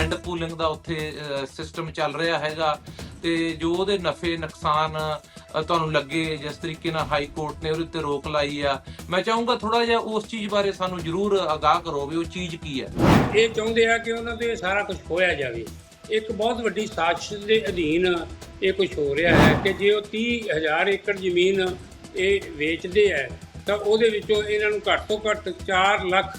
Land pooling ਦਾ ਉੱਥੇ system ਚੱਲ ਰਿਹਾ ਹੈਗਾ। ਤੇ ਜੋ ਉਹਦੇ ਨਫੇ, ਨੁਕਸਾਨ ਤੁਹਾਨੂੰ ਲੱਗੇ, ਜਿਸ ਤਰੀਕੇ ਨਾਲ ਹਾਈ ਕੋਰਟ ਨੇ ਉਹਦੇ ਉੱਤੇ ਰੋਕ ਲਾਈ ਆ। ਮੈਂ ਚਾਹੂੰਗਾ ਥੋੜਾ ਜਿਹਾ ਉਸ ਚੀਜ਼ ਬਾਰੇ ਸਾਨੂੰ ਜ਼ਰੂਰ ਆਗਾਹ ਕਰੋ ਵੀ ਉਹ ਚੀਜ਼ ਕੀ ਹੈ। ਇਹ ਚਾਹੁੰਦੇ ਆ ਕਿ ਉਹਨਾਂ ਤੇ ਸਾਰਾ ਕੁਝ ਖੋਇਆ ਜਾਵੇ। ਇੱਕ ਬਹੁਤ ਵੱਡੀ ਸਾਜ਼ਿਸ਼ ਦੇ ਅਧੀਨ ਇਹ ਕੁਝ ਹੋ ਰਿਹਾ ਹੈ ਕਿ ਜੇ ਉਹ 30000 ਏਕੜ ਜ਼ਮੀਨ ਇਹ ਵੇਚਦੇ ਆ ਤਾਂ ਉਹਦੇ ਵਿੱਚੋਂ ਇਹਨਾਂ ਨੂੰ ਘੱਟ ਤੋਂ ਘੱਟ 4 ਲੱਖ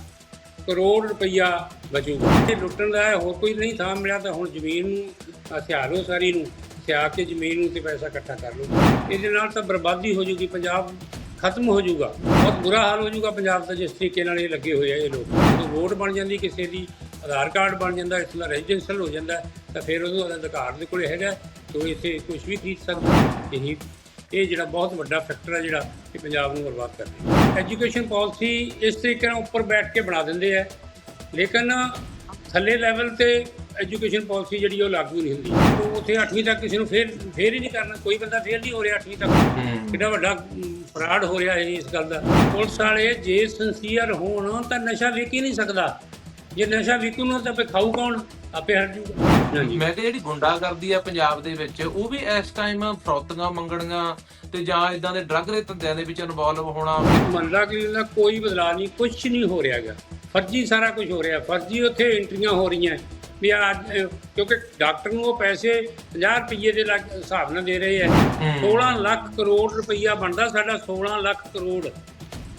ਕਰੋੜ ਰੁਪਈਆ ਬਚੂਗਾ। ਇਹ ਲੁੱਟਣ ਦਾ ਹੋਰ ਕੋਈ ਨਹੀਂ ਥਾਂ ਮਿਲਿਆ ਤਾਂ ਹੁਣ ਜ਼ਮੀਨ ਨੂੰ ਹਥਿਆ ਲਓ ਸਾਰੀ ਨੂੰ, ਸਿਆ ਕੇ ਜ਼ਮੀਨ ਨੂੰ ਤੇ ਪੈਸਾ ਇਕੱਠਾ ਕਰ ਲਓ। ਇਹਦੇ ਨਾਲ ਤਾਂ ਬਰਬਾਦੀ ਹੋ ਜੂਗੀ, ਪੰਜਾਬ ਖਤਮ ਹੋ ਜਾਊਗਾ ਬਹੁਤ ਬੁਰਾ ਹਾਲ ਹੋ ਜਾਊਗਾ ਪੰਜਾਬ ਦਾ, ਜਿਸ ਤਰੀਕੇ ਨਾਲ ਇਹ ਲੱਗੇ ਹੋਏ ਆ ਇਹ ਲੋਕ। ਜਦੋਂ ਵੋਟ ਬਣ ਜਾਂਦੀ, ਕਿਸੇ ਦੀ ਆਧਾਰ ਕਾਰਡ ਬਣ ਜਾਂਦਾ, ਇਸ ਦਾ ਰੈਜ਼ੀਡੈਂਸ਼ੀਅਲ ਹੋ ਜਾਂਦਾ, ਤਾਂ ਫਿਰ ਉਹਦਾ ਅਧਿਕਾਰ ਦੇ ਕੋਲੇ ਹੈਗਾ ਕਿ ਉਹ ਇੱਥੇ ਕੁਝ ਵੀ ਖਰੀਦ ਸਕਦਾ। ਇਹੀ ਇਹ ਜਿਹੜਾ ਬਹੁਤ ਵੱਡਾ ਫੈਕਟਰ ਹੈ ਜਿਹੜਾ ਕਿ ਪੰਜਾਬ ਨੂੰ ਬਰਬਾਦ ਕਰ ਰਿਹਾ ਐਜੂਕੇਸ਼ਨ ਪਾਲਿਸੀ ਇਸ ਤਰੀਕੇ ਨਾਲ ਉੱਪਰ ਬੈਠ ਕੇ ਬਣਾ ਦਿੰਦੇ ਆ ਲੇਕਿਨ ਥੱਲੇ ਲੈਵਲ ਤੇ ਐਜੂਕੇਸ਼ਨ ਪਾਲਿਸੀ ਜਿਹੜੀ ਉਹ ਲਾਗੂ ਨਹੀਂ ਹੁੰਦੀ। ਉਹ ਉੱਥੇ 8ਵੀਂ ਤੱਕ ਕਿਸੇ ਨੂੰ ਫੇਰ ਫੇਰ ਹੀ ਨਹੀਂ ਕਰਨਾ ਕੋਈ ਬੰਦਾ ਫੇਲ ਨਹੀਂ ਹੋ ਰਿਹਾ 8ਵੀਂ ਤੱਕ। ਕਿੰਨਾ ਵੱਡਾ ਫਰਾਡ ਹੋ ਰਿਹਾ ਹੈ ਇਸ ਗੱਲ ਦਾ। ਪੁਲਿਸ ਵਾਲੇ ਜੇ ਸਿੰਸੀਅਰ ਹੋਣ ਤਾਂ ਨਸ਼ਾ ਵਿਕ ਹੀ ਨਹੀਂ ਸਕਦਾ। ਜੇ ਨਸ਼ਾ ਵਿਕੂ ਨਾ ਤਾਂ ਫੇ ਖਾਊ ਕੌਣ? ਆਪੇ ਹਟ ਜੂਗਾ। ਹਾਂਜੀ। ਮੈਂ ਕਿ ਜਿਹੜੀ ਗੁੰਡਾਗਰਦੀ ਆ ਪੰਜਾਬ ਦੇ ਵਿੱਚ ਉਹ ਵੀ ਇਸ ਟਾਈਮ ਫਰੌਤੀਆਂ ਮੰਗਣੀਆਂ ਤੇ ਜਾਂ ਇਦਾਂ ਦੇ ਡਰੱਗ ਦੇ ਧੰਦਿਆਂ ਦੇ ਵਿੱਚ ਇਨਵੋਲਵ ਹੋਣਾ। ਮੰਨਦਾ ਕਿ ਇਹਦਾ ਕੋਈ ਬਦਲਾਅ ਨਹੀਂ ਕੁਝ ਨਹੀਂ ਹੋ ਰਿਹਾ ਹੈਗਾ। ਫਰਜ਼ੀ ਸਾਰਾ ਕੁਝ ਹੋ ਰਿਹਾ। ਫਰਜ਼ੀ ਉੱਥੇ ਐਂਟਰੀਆਂ ਹੋ ਰਹੀਆਂ। ਵੀ ਆ ਕਿਉਂਕਿ ਡਾਕਟਰ ਨੂੰ ਉਹ ਪੈਸੇ 50 ਰੁਪਏ ਦੇ ਹਿਸਾਬ ਨਾਲ ਦੇ ਰਹੇ ਆ। 16 ਲੱਖ ਕਰੋੜ ਰੁਪਈਆ ਬਣਦਾ ਸਾਡਾ 16 ਲੱਖ ਕਰੋੜ।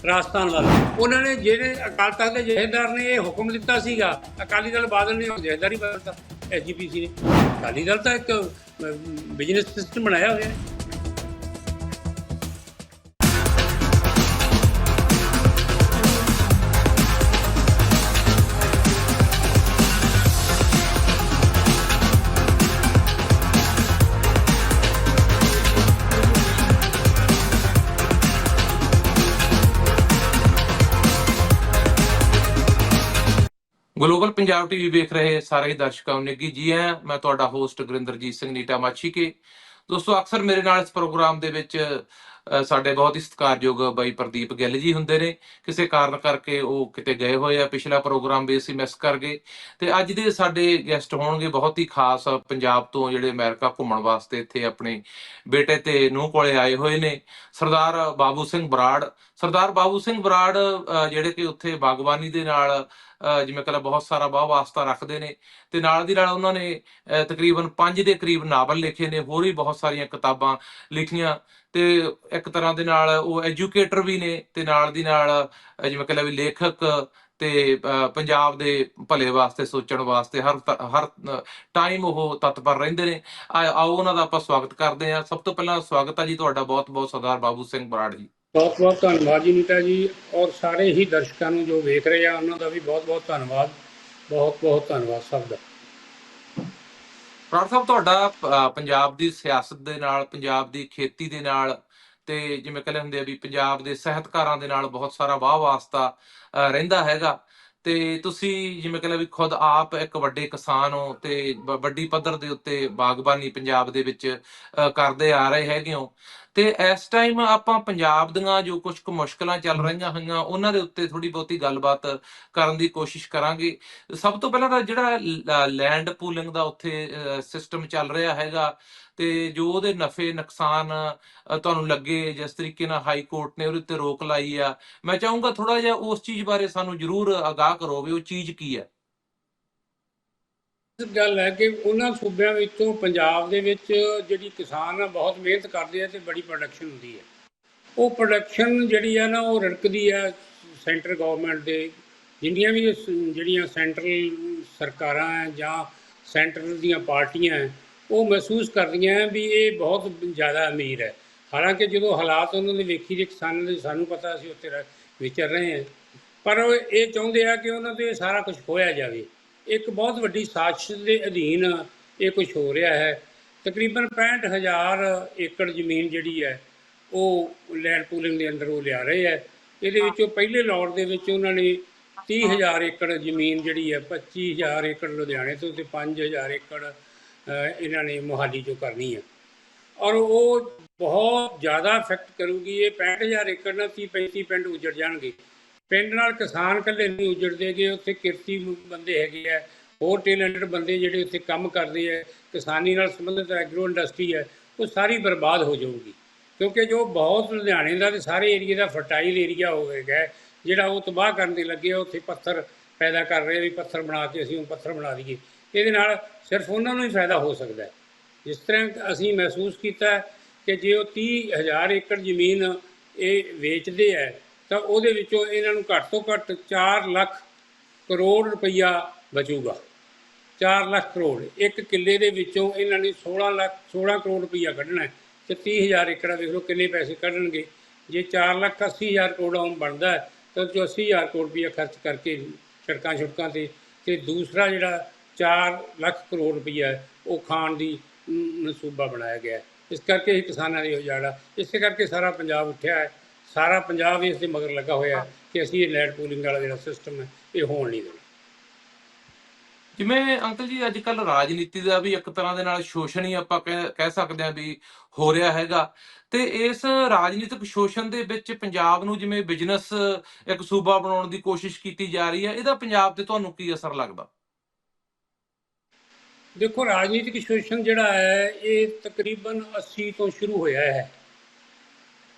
ਰਾਜਸਥਾਨ ਵੱਲ। ਉਹਨਾਂ ਨੇ ਜਿਹੜੇ ਅਕਾਲ ਤਖਤ ਦੇ ਜਥੇਦਾਰ ਨੇ, ਇਹ ਹੁਕਮ ਦਿੱਤਾ ਸੀਗਾ। ਅਕਾਲੀ ਦਲ ਬਾਦਲ ਨੇ ਉਹ ਜਥੇਦਾਰੀ ਬਦਲਤਾ ਐਸਜੀਪੀਸੀ ਨੇ। ਅਕਾਲੀ ਦਲ ਤਾਂ ਇੱਕ ਬਿਜ਼ਨਸ ਸਿਸਟਮ ਬਣਾਇਆ ਹੋਇਆ ਹੈ। ਪੰਜਾਬ ਟੀਵੀ ਵੇਖ ਰਹੇ ਸਾਰੇ ਦਰਸ਼ਕਾਂ ਨੂੰ ਨਿੱਗੀ ਜੀ ਹੈ ਮੈਂ ਤੁਹਾਡਾ ਹੋਸਟ ਗੁਰਿੰਦਰਜੀਤ ਸਿੰਘ ਨੀਟਾ ਮਾਛੀਕੇ। ਦੋਸਤੋ, ਅਕਸਰ ਮੇਰੇ ਨਾਲ ਇਸ ਪ੍ਰੋਗਰਾਮ ਦੇ ਵਿੱਚ ਸਾਡੇ ਬਹੁਤ ਹੀ ਸਤਿਕਾਰਯੋਗ ਬਾਈ ਪ੍ਰਦੀਪ ਗਿੱਲ ਜੀ ਹੁੰਦੇ ਨੇ। ਕਿਸੇ ਕਾਰਨ ਕਰਕੇ ਉਹ ਕਿਤੇ ਗਏ ਹੋਏ ਆ, ਪਿਛਲਾ ਪ੍ਰੋਗਰਾਮ ਵੀ ਅਸੀਂ ਮਿਸ ਕਰ ਗਏ। ਤੇ ਅੱਜ ਦੇ ਸਾਡੇ ਗੈਸਟ ਹੋਣਗੇ ਬਹੁਤ ਹੀ ਖਾਸ ਪੰਜਾਬ ਤੋਂ ਜਿਹੜੇ ਅਮਰੀਕਾ ਘੁੰਮਣ ਵਾਸਤੇ ਇੱਥੇ ਆਪਣੇ ਬੇਟੇ ਤੇ ਨੂੰ ਕੋਲੇ ਆਏ ਹੋਏ ਨੇ। ਸਰਦਾਰ ਬਾਬੂ ਸਿੰਘ ਬਰਾੜ। ਸਰਦਾਰ ਬਾਬੂ ਸਿੰਘ ਬਰਾੜ ਜਿਹੜੇ ਕਿ ਉੱਥੇ ਬਾਗਬਾਨੀ ਦੇ ਨਾਲ ਜਿਵੇਂ ਕਹਿੰਦਾ ਬਹੁਤ ਸਾਰਾ ਵਾਹ ਵਾਸਤਾ ਰੱਖਦੇ ਨੇ ਤੇ ਨਾਲ ਦੀ ਨਾਲ ਉਹਨਾਂ ਨੇ ਤਕਰੀਬਨ 5 ਦੇ ਕਰੀਬ ਨਾਵਲ ਲਿਖੇ ਨੇ ਹੋਰ ਵੀ ਬਹੁਤ ਸਾਰੀਆਂ ਕਿਤਾਬਾਂ ਲਿਖੀਆਂ ਤੇ ਇੱਕ ਤਰ੍ਹਾਂ ਦੇ ਨਾਲ ਉਹ ਐਜੂਕੇਟਰ ਵੀ ਨੇ ਤੇ ਨਾਲ ਦੀ ਨਾਲ ਅ, ਜਿਵੇਂ ਕਹਿੰਦਾ ਵੀ ਲੇਖਕ ਤੇ ਪੰਜਾਬ ਦੇ ਭਲੇ ਵਾਸਤੇ ਸੋਚਣ ਵਾਸਤੇ ਹਰ ਹਰ ਟਾਈਮ ਉਹ ਤਤਪਰ ਰਹਿੰਦੇ ਨੇ। ਆਓ ਉਹਨਾਂ ਦਾ ਆਪਾਂ ਸਵਾਗਤ ਕਰਦੇ ਹਾਂ। ਸਭ ਤੋਂ ਪਹਿਲਾਂ ਸਵਾਗਤ ਹੈ ਜੀ ਤੁਹਾਡਾ ਬਹੁਤ ਬਹੁਤ ਸਰਦਾਰ ਬਾਬੂ ਸਿੰਘ ਬਰਾੜ ਜੀ। ਬਹੁਤ ਬਹੁਤ ਧੰਨਵਾਦ ਜੀ ਨੀਤਾ ਜੀ ਔਰ ਸਾਰੇ ਹੀ ਦਰਸ਼ਕਾਂ ਨੂੰ ਜੋ ਵੇਖ ਰਹੇ ਆ, ਉਹਨਾਂ ਦਾ ਵੀ ਬਹੁਤ ਬਹੁਤ ਧੰਨਵਾਦ। ਬਹੁਤ ਬਹੁਤ ਧੰਨਵਾਦ ਸਭ ਦਾ। ਬਰਾੜ ਸਾਹਿਬ, ਤੁਹਾਡਾ ਪੰਜਾਬ ਦੀ ਸਿਆਸਤ ਦੇ ਨਾਲ, ਪੰਜਾਬ ਦੀ ਖੇਤੀ ਦੇ ਨਾਲ ਤੇ ਜਿਵੇਂ ਕਹਿੰਦੇ ਹੁੰਦੇ ਆ ਵੀ ਪੰਜਾਬ ਦੇ ਸਾਹਿਤਕਾਰਾਂ ਦੇ ਨਾਲ ਬਹੁਤ ਸਾਰਾ ਵਾਹ ਵਾਸਤਾ ਰਹਿੰਦਾ ਹੈਗਾ। ਤੇ ਤੁਸੀਂ ਜਿਵੇਂ ਕਹਿੰਦੇ ਵੀ ਖੁਦ ਆਪ ਇੱਕ ਵੱਡੇ ਕਿਸਾਨ ਹੋ ਤੇ ਵੱਡੀ ਪੱਧਰ ਦੇ ਉੱਤੇ ਬਾਗਬਾਨੀ ਪੰਜਾਬ ਦੇ ਵਿੱਚ ਕਰਦੇ ਆ ਰਹੇ ਹੈਗੇ ਹੋ। ਤੇ ਇਸ ਟਾਈਮ ਆਪਾਂ ਪੰਜਾਬ ਦੀਆਂ ਜੋ ਕੁਝ ਕੁ ਮੁਸ਼ਕਲਾਂ ਚੱਲ ਰਹੀਆਂ ਹੋਈਆਂ, ਉਹਨਾਂ ਦੇ ਉੱਤੇ ਥੋੜੀ ਬਹੁਤੀ ਗੱਲਬਾਤ ਕਰਨ ਦੀ ਕੋਸ਼ਿਸ਼ ਕਰਾਂਗੇ। ਸਭ ਤੋਂ ਪਹਿਲਾਂ ਤਾਂ ਜਿਹੜਾ ਲੈਂਡ ਪੂਲਿੰਗ ਦਾ ਉੱਥੇ ਸਿਸਟਮ ਚੱਲ ਰਿਹਾ ਹੈਗਾ ਤੇ ਜੋ ਉਹਦੇ ਨਫੇ, ਨੁਕਸਾਨ ਤੁਹਾਨੂੰ ਲੱਗੇ, ਜਿਸ ਤਰੀਕੇ ਨਾਲ ਹਾਈ ਕੋਰਟ ਨੇ ਉਹਦੇ ਉੱਤੇ ਰੋਕ ਲਾਈ ਆ, ਮੈਂ ਚਾਹੂੰਗਾ ਥੋੜਾ ਜਿਹਾ ਉਸ ਚੀਜ਼ ਬਾਰੇ ਸਾਨੂੰ ਜ਼ਰੂਰ ਆਗਾਹ ਕਰੋ ਵੀ ਉਹ ਚੀਜ਼ ਕੀ ਹੈ। ਗੱਲ ਹੈ ਕਿ ਉਹਨਾਂ ਸੂਬਿਆਂ ਵਿੱਚੋਂ ਪੰਜਾਬ ਦੇ ਵਿੱਚ ਜਿਹੜੀ ਕਿਸਾਨ ਆ, ਬਹੁਤ ਮਿਹਨਤ ਕਰਦੇ ਆ ਤੇ ਬੜੀ ਪ੍ਰੋਡਕਸ਼ਨ ਹੁੰਦੀ ਹੈ। ਉਹ ਪ੍ਰੋਡਕਸ਼ਨ ਜਿਹੜੀ ਆ ਨਾ, ਉਹ ਰੜਕਦੀ ਆ ਸੈਂਟਰ ਗਵਰਨਮੈਂਟ ਦੇ। ਜਿੰਨੀਆਂ ਵੀ ਜਿਹੜੀਆਂ ਸੈਂਟਰਲ ਸਰਕਾਰਾਂ ਹੈ ਜਾਂ ਸੈਂਟਰ ਦੀਆਂ ਪਾਰਟੀਆਂ ਹੈ ਉਹ ਮਹਿਸੂਸ ਕਰਦੀਆਂ ਵੀ ਇਹ ਬਹੁਤ ਜ਼ਿਆਦਾ ਅਮੀਰ ਹੈ। ਹਾਲਾਂਕਿ ਜਦੋਂ ਹਾਲਾਤ ਉਹਨਾਂ ਦੇ ਵੇਖੀ ਦੇ ਕਿਸਾਨਾਂ ਦੇ, ਸਾਨੂੰ ਪਤਾ ਅਸੀਂ ਉੱਥੇ ਰਹਿ- ਵਿਚਰ ਰਹੇ ਹਾਂ ਪਰ ਉਹ ਇਹ ਚਾਹੁੰਦੇ ਆ ਕਿ ਉਹਨਾਂ ਤੋਂ ਇਹ ਸਾਰਾ ਕੁਝ ਖੋਇਆ ਜਾਵੇ। ਇੱਕ ਬਹੁਤ ਵੱਡੀ ਸਾਜ਼ਿਸ਼ ਦੇ ਅਧੀਨ ਇਹ ਕੁਝ ਹੋ ਰਿਹਾ ਹੈ। ਤਕਰੀਬਨ 65000 ਏਕੜ ਜ਼ਮੀਨ ਜਿਹੜੀ ਹੈ, ਉਹ ਲੈਂਡ ਪੂਲਿੰਗ ਦੇ ਅੰਦਰ ਉਹ ਲਿਆ ਰਹੇ ਹੈ। ਇਹਦੇ ਵਿੱਚੋਂ ਪਹਿਲੇ ਲੋਟ ਦੇ ਵਿੱਚ ਉਹਨਾਂ ਨੇ 30000 ਏਕੜ ਜ਼ਮੀਨ ਜਿਹੜੀ ਹੈ 25000 ਏਕੜ ਲੁਧਿਆਣੇ ਤੋਂ ਤੇ 5000 ਏਕੜ ਇਹਨਾਂ ਨੇ ਮੋਹਾਲੀ ਚੋਂ ਕਰਨੀ ਹੈ। ਔਰ ਉਹ ਬਹੁਤ ਜ਼ਿਆਦਾ ਇਫੈਕਟ ਕਰੂਗੀ। ਇਹ 65000 ਏਕੜ ਨਾਲ 30 35 ਪਿੰਡ ਉਜੜ ਜਾਣਗੇ। ਪਿੰਡ ਨਾਲ ਕਿਸਾਨ ਇਕੱਲੇ ਨਹੀਂ ਉਜੜਦੇਗੇ ਉੱਥੇ ਕਿਰਤੀ ਬੰਦੇ ਹੈਗੇ ਆ ਹੋਰ ਟੈਲੈਂਟਡ ਬੰਦੇ ਜਿਹੜੇ ਉੱਥੇ ਕੰਮ ਕਰਦੇ ਹੈ ਕਿਸਾਨੀ ਨਾਲ ਸੰਬੰਧਿਤ ਐਗਰੋ ਇੰਡਸਟਰੀ ਹੈ ਉਹ ਸਾਰੀ ਬਰਬਾਦ ਹੋ ਜਾਊਗੀ। ਕਿਉਂਕਿ ਜੋ ਬਹੁਤ ਲੁਧਿਆਣੇ ਦਾ ਤੇ ਸਾਰੇ ਏਰੀਆ ਦਾ ਫਰਟਾਈਲ ਏਰੀਆ ਹੋਵੇਗਾ ਹੈ, ਜਿਹੜਾ ਉਹ ਤਬਾਹ ਕਰਨ ਦੇ ਲੱਗੇ ਆ, ਉੱਥੇ ਪੱਥਰ ਪੈਦਾ ਕਰ ਰਹੇ ਵੀ ਪੱਥਰ ਬਣਾ ਕੇ ਅਸੀਂ ਉਹ ਪੱਥਰ ਬਣਾ ਦਈਏ। ਇਹਦੇ ਨਾਲ ਸਿਰਫ ਉਹਨਾਂ ਨੂੰ ਹੀ ਫਾਇਦਾ ਹੋ ਸਕਦਾ। ਹੈ ਜਿਸ ਤਰ੍ਹਾਂ ਅਸੀਂ ਮਹਿਸੂਸ ਕੀਤਾ ਕਿ ਜੇ ਉਹ 30000 ਏਕੜ ਜ਼ਮੀਨ ਇਹ ਵੇਚਦੇ ਹੈ ਤਾਂ ਉਹਦੇ ਵਿੱਚੋਂ ਇਹਨਾਂ ਨੂੰ ਘੱਟ ਤੋਂ ਘੱਟ 4 ਲੱਖ ਕਰੋੜ ਰੁਪਈਆ ਬਚੂਗਾ। 4 ਲੱਖ ਕਰੋੜ। ਇੱਕ ਕਿੱਲੇ ਦੇ ਵਿੱਚੋਂ ਇਹਨਾਂ ਨੇ 16 ਲੱਖ 16 ਕਰੋੜ ਰੁਪਈਆ ਕੱਢਣਾ ਹੈ ਤੇ 30000 ਏਕੜਾ ਵੇਖ ਲਓ ਕਿੰਨੇ ਪੈਸੇ ਕੱਢਣਗੇ। ਜੇ 4 ਲੱਖ 80000 ਕਰੋੜ ਆਮ ਬਣਦਾ ਹੈ, ਤਾਂ ਜੋ 80000 ਕਰੋੜ ਰੁਪਈਆ ਖਰਚ ਕਰਕੇ ਸੜਕਾਂ ਛੁੜਕਾਂ ਤੇ ਤੇ ਦੂਸਰਾ ਜਿਹੜਾ 4 ਲੱਖ ਕਰੋੜ ਰੁਪਈਆ ਉਹ ਖਾਣ ਦੀ ਮਨਸੂਬਾ ਬਣਾਇਆ ਗਿਆ ਇਸ ਕਰਕੇ ਹੀ ਕਿਸਾਨਾਂ ਦੀ ਉਜਾੜਾ ਇਸੇ ਕਰਕੇ ਸਾਰਾ ਪੰਜਾਬ ਉੱਠਿਆ ਹੈ। ਸਾਰਾ ਪੰਜਾਬ ਇਸ ਦੇ ਮਗਰ ਲੱਗਾ ਹੋਇਆ ਹੈ ਕਿ ਅਸੀਂ ਇਹ ਲੈਂਡ ਪੂਲਿੰਗ ਵਾਲਾ ਜਿਹੜਾ ਸਿਸਟਮ ਹੈ ਇਹ ਹੋਣ ਨਹੀਂ ਦੇਣਾ। ਜਿਵੇਂ ਅੰਕਲ ਜੀ ਅੱਜ ਕੱਲ ਰਾਜਨੀਤੀ ਦਾ ਵੀ ਇੱਕ ਤਰ੍ਹਾਂ ਦੇ ਨਾਲ ਸ਼ੋਸ਼ਣ ਹੀ ਆਪਾਂ ਕਹਿ ਸਕਦੇ ਹਾਂ ਵੀ ਹੋ ਰਿਹਾ ਹੈਗਾ। ਤੇ ਇਸ ਰਾਜਨੀਤਿਕ ਸ਼ੋਸ਼ਣ ਦੇ ਵਿੱਚ ਪੰਜਾਬ ਨੂੰ ਜਿਵੇਂ ਬਿਜ਼ਨਸ ਇੱਕ ਸੂਬਾ ਬਣਾਉਣ ਦੀ ਕੋਸ਼ਿਸ਼ ਕੀਤੀ ਜਾ ਰਹੀ ਹੈ ਇਹਦਾ ਪੰਜਾਬ ਤੇ ਤੁਹਾਨੂੰ ਕੀ ਅਸਰ ਲੱਗਦਾ? ਦੇਖੋ ਰਾਜਨੀਤਿਕ ਸ਼ੋਸ਼ਣ ਜਿਹੜਾ ਹੈ ਇਹ ਤਕਰੀਬਨ 80 ਤੋਂ ਸ਼ੁਰੂ ਹੋਇਆ ਹੈ।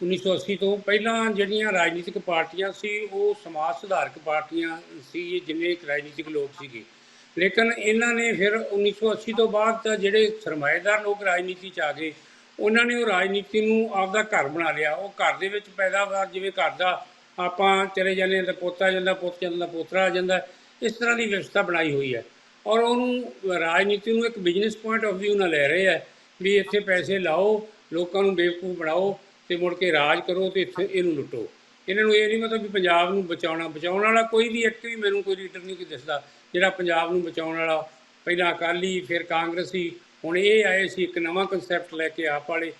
1980 ਤੋਂ ਪਹਿਲਾਂ ਜਿਹੜੀਆਂ ਰਾਜਨੀਤਿਕ ਪਾਰਟੀਆਂ ਸੀ, ਉਹ ਸਮਾਜ ਸੁਧਾਰਕ ਪਾਰਟੀਆਂ ਸੀ ਜਿੰਨੇ ਇੱਕ ਰਾਜਨੀਤਿਕ ਲੋਕ ਸੀਗੇ। ਲੇਕਿਨ ਇਹਨਾਂ ਨੇ ਫਿਰ 1980 ਤੋਂ ਬਾਅਦ ਤਾਂ ਜਿਹੜੇ ਸਰਮਾਏਦਾਰ ਲੋਕ ਰਾਜਨੀਤੀ 'ਚ ਆ ਗਏ, ਉਹਨਾਂ ਨੇ ਉਹ ਰਾਜਨੀਤੀ ਨੂੰ ਆਪਦਾ ਘਰ ਬਣਾ ਲਿਆ। ਉਹ ਘਰ ਦੇ ਵਿੱਚ ਪੈਦਾਵਾਰ ਜਿਵੇਂ ਘਰ ਦਾ ਆਪਾਂ ਚਲੇ ਜਾਂਦੇ ਹਾਂ ਤਾਂ ਪੋਤਾ ਆ ਜਾਂਦਾ, ਪੁੱਤ ਜਾਂਦਾ, ਪੋਤਰਾ ਆ ਜਾਂਦਾ, ਇਸ ਤਰ੍ਹਾਂ ਦੀ ਵਿਵਸਥਾ ਬਣਾਈ ਹੋਈ ਹੈ। ਔਰ ਉਹਨੂੰ ਰਾਜਨੀਤੀ ਨੂੰ ਇੱਕ ਬਿਜ਼ਨਸ ਪੁਆਇੰਟ ਆਫ View ਨਾਲ ਲੈ ਰਹੇ ਹੈ, ਵੀ ਇੱਥੇ ਪੈਸੇ ਲਾਓ, ਲੋਕਾਂ ਨੂੰ ਬੇਵਕੂਫ ਬਣਾਓ ਤੇ ਮੁੜ ਕੇ ਰਾਜ ਕਰੋ ਤੇ ਇੱਥੇ ਇਹਨੂੰ ਲੁੱਟੋ। ਇਹਨਾਂ ਨੂੰ ਇਹ ਨਹੀਂ ਮਤਲਬ ਵੀ ਪੰਜਾਬ ਨੂੰ ਬਚਾਉਣਾ, ਬਚਾਉਣ ਵਾਲਾ ਕੋਈ ਵੀ ਇੱਕ ਵੀ ਮੈਨੂੰ ਕੋਈ ਲੀਡਰ ਨਹੀਂ ਕੋਈ ਦਿਸਦਾ। ਜਿਹੜਾ ਪੰਜਾਬ ਨੂੰ ਬਚਾਉਣ ਵਾਲਾ, ਪਹਿਲਾਂ ਅਕਾਲੀ, ਫਿਰ ਕਾਂਗਰਸੀ ਹੁਣ ਇਹ ਆਏ ਸੀ ਇੱਕ ਨਵਾਂ ਕਨਸੈਪਟ ਲੈ ਕੇ ਆਪ ਵਾਲੇ।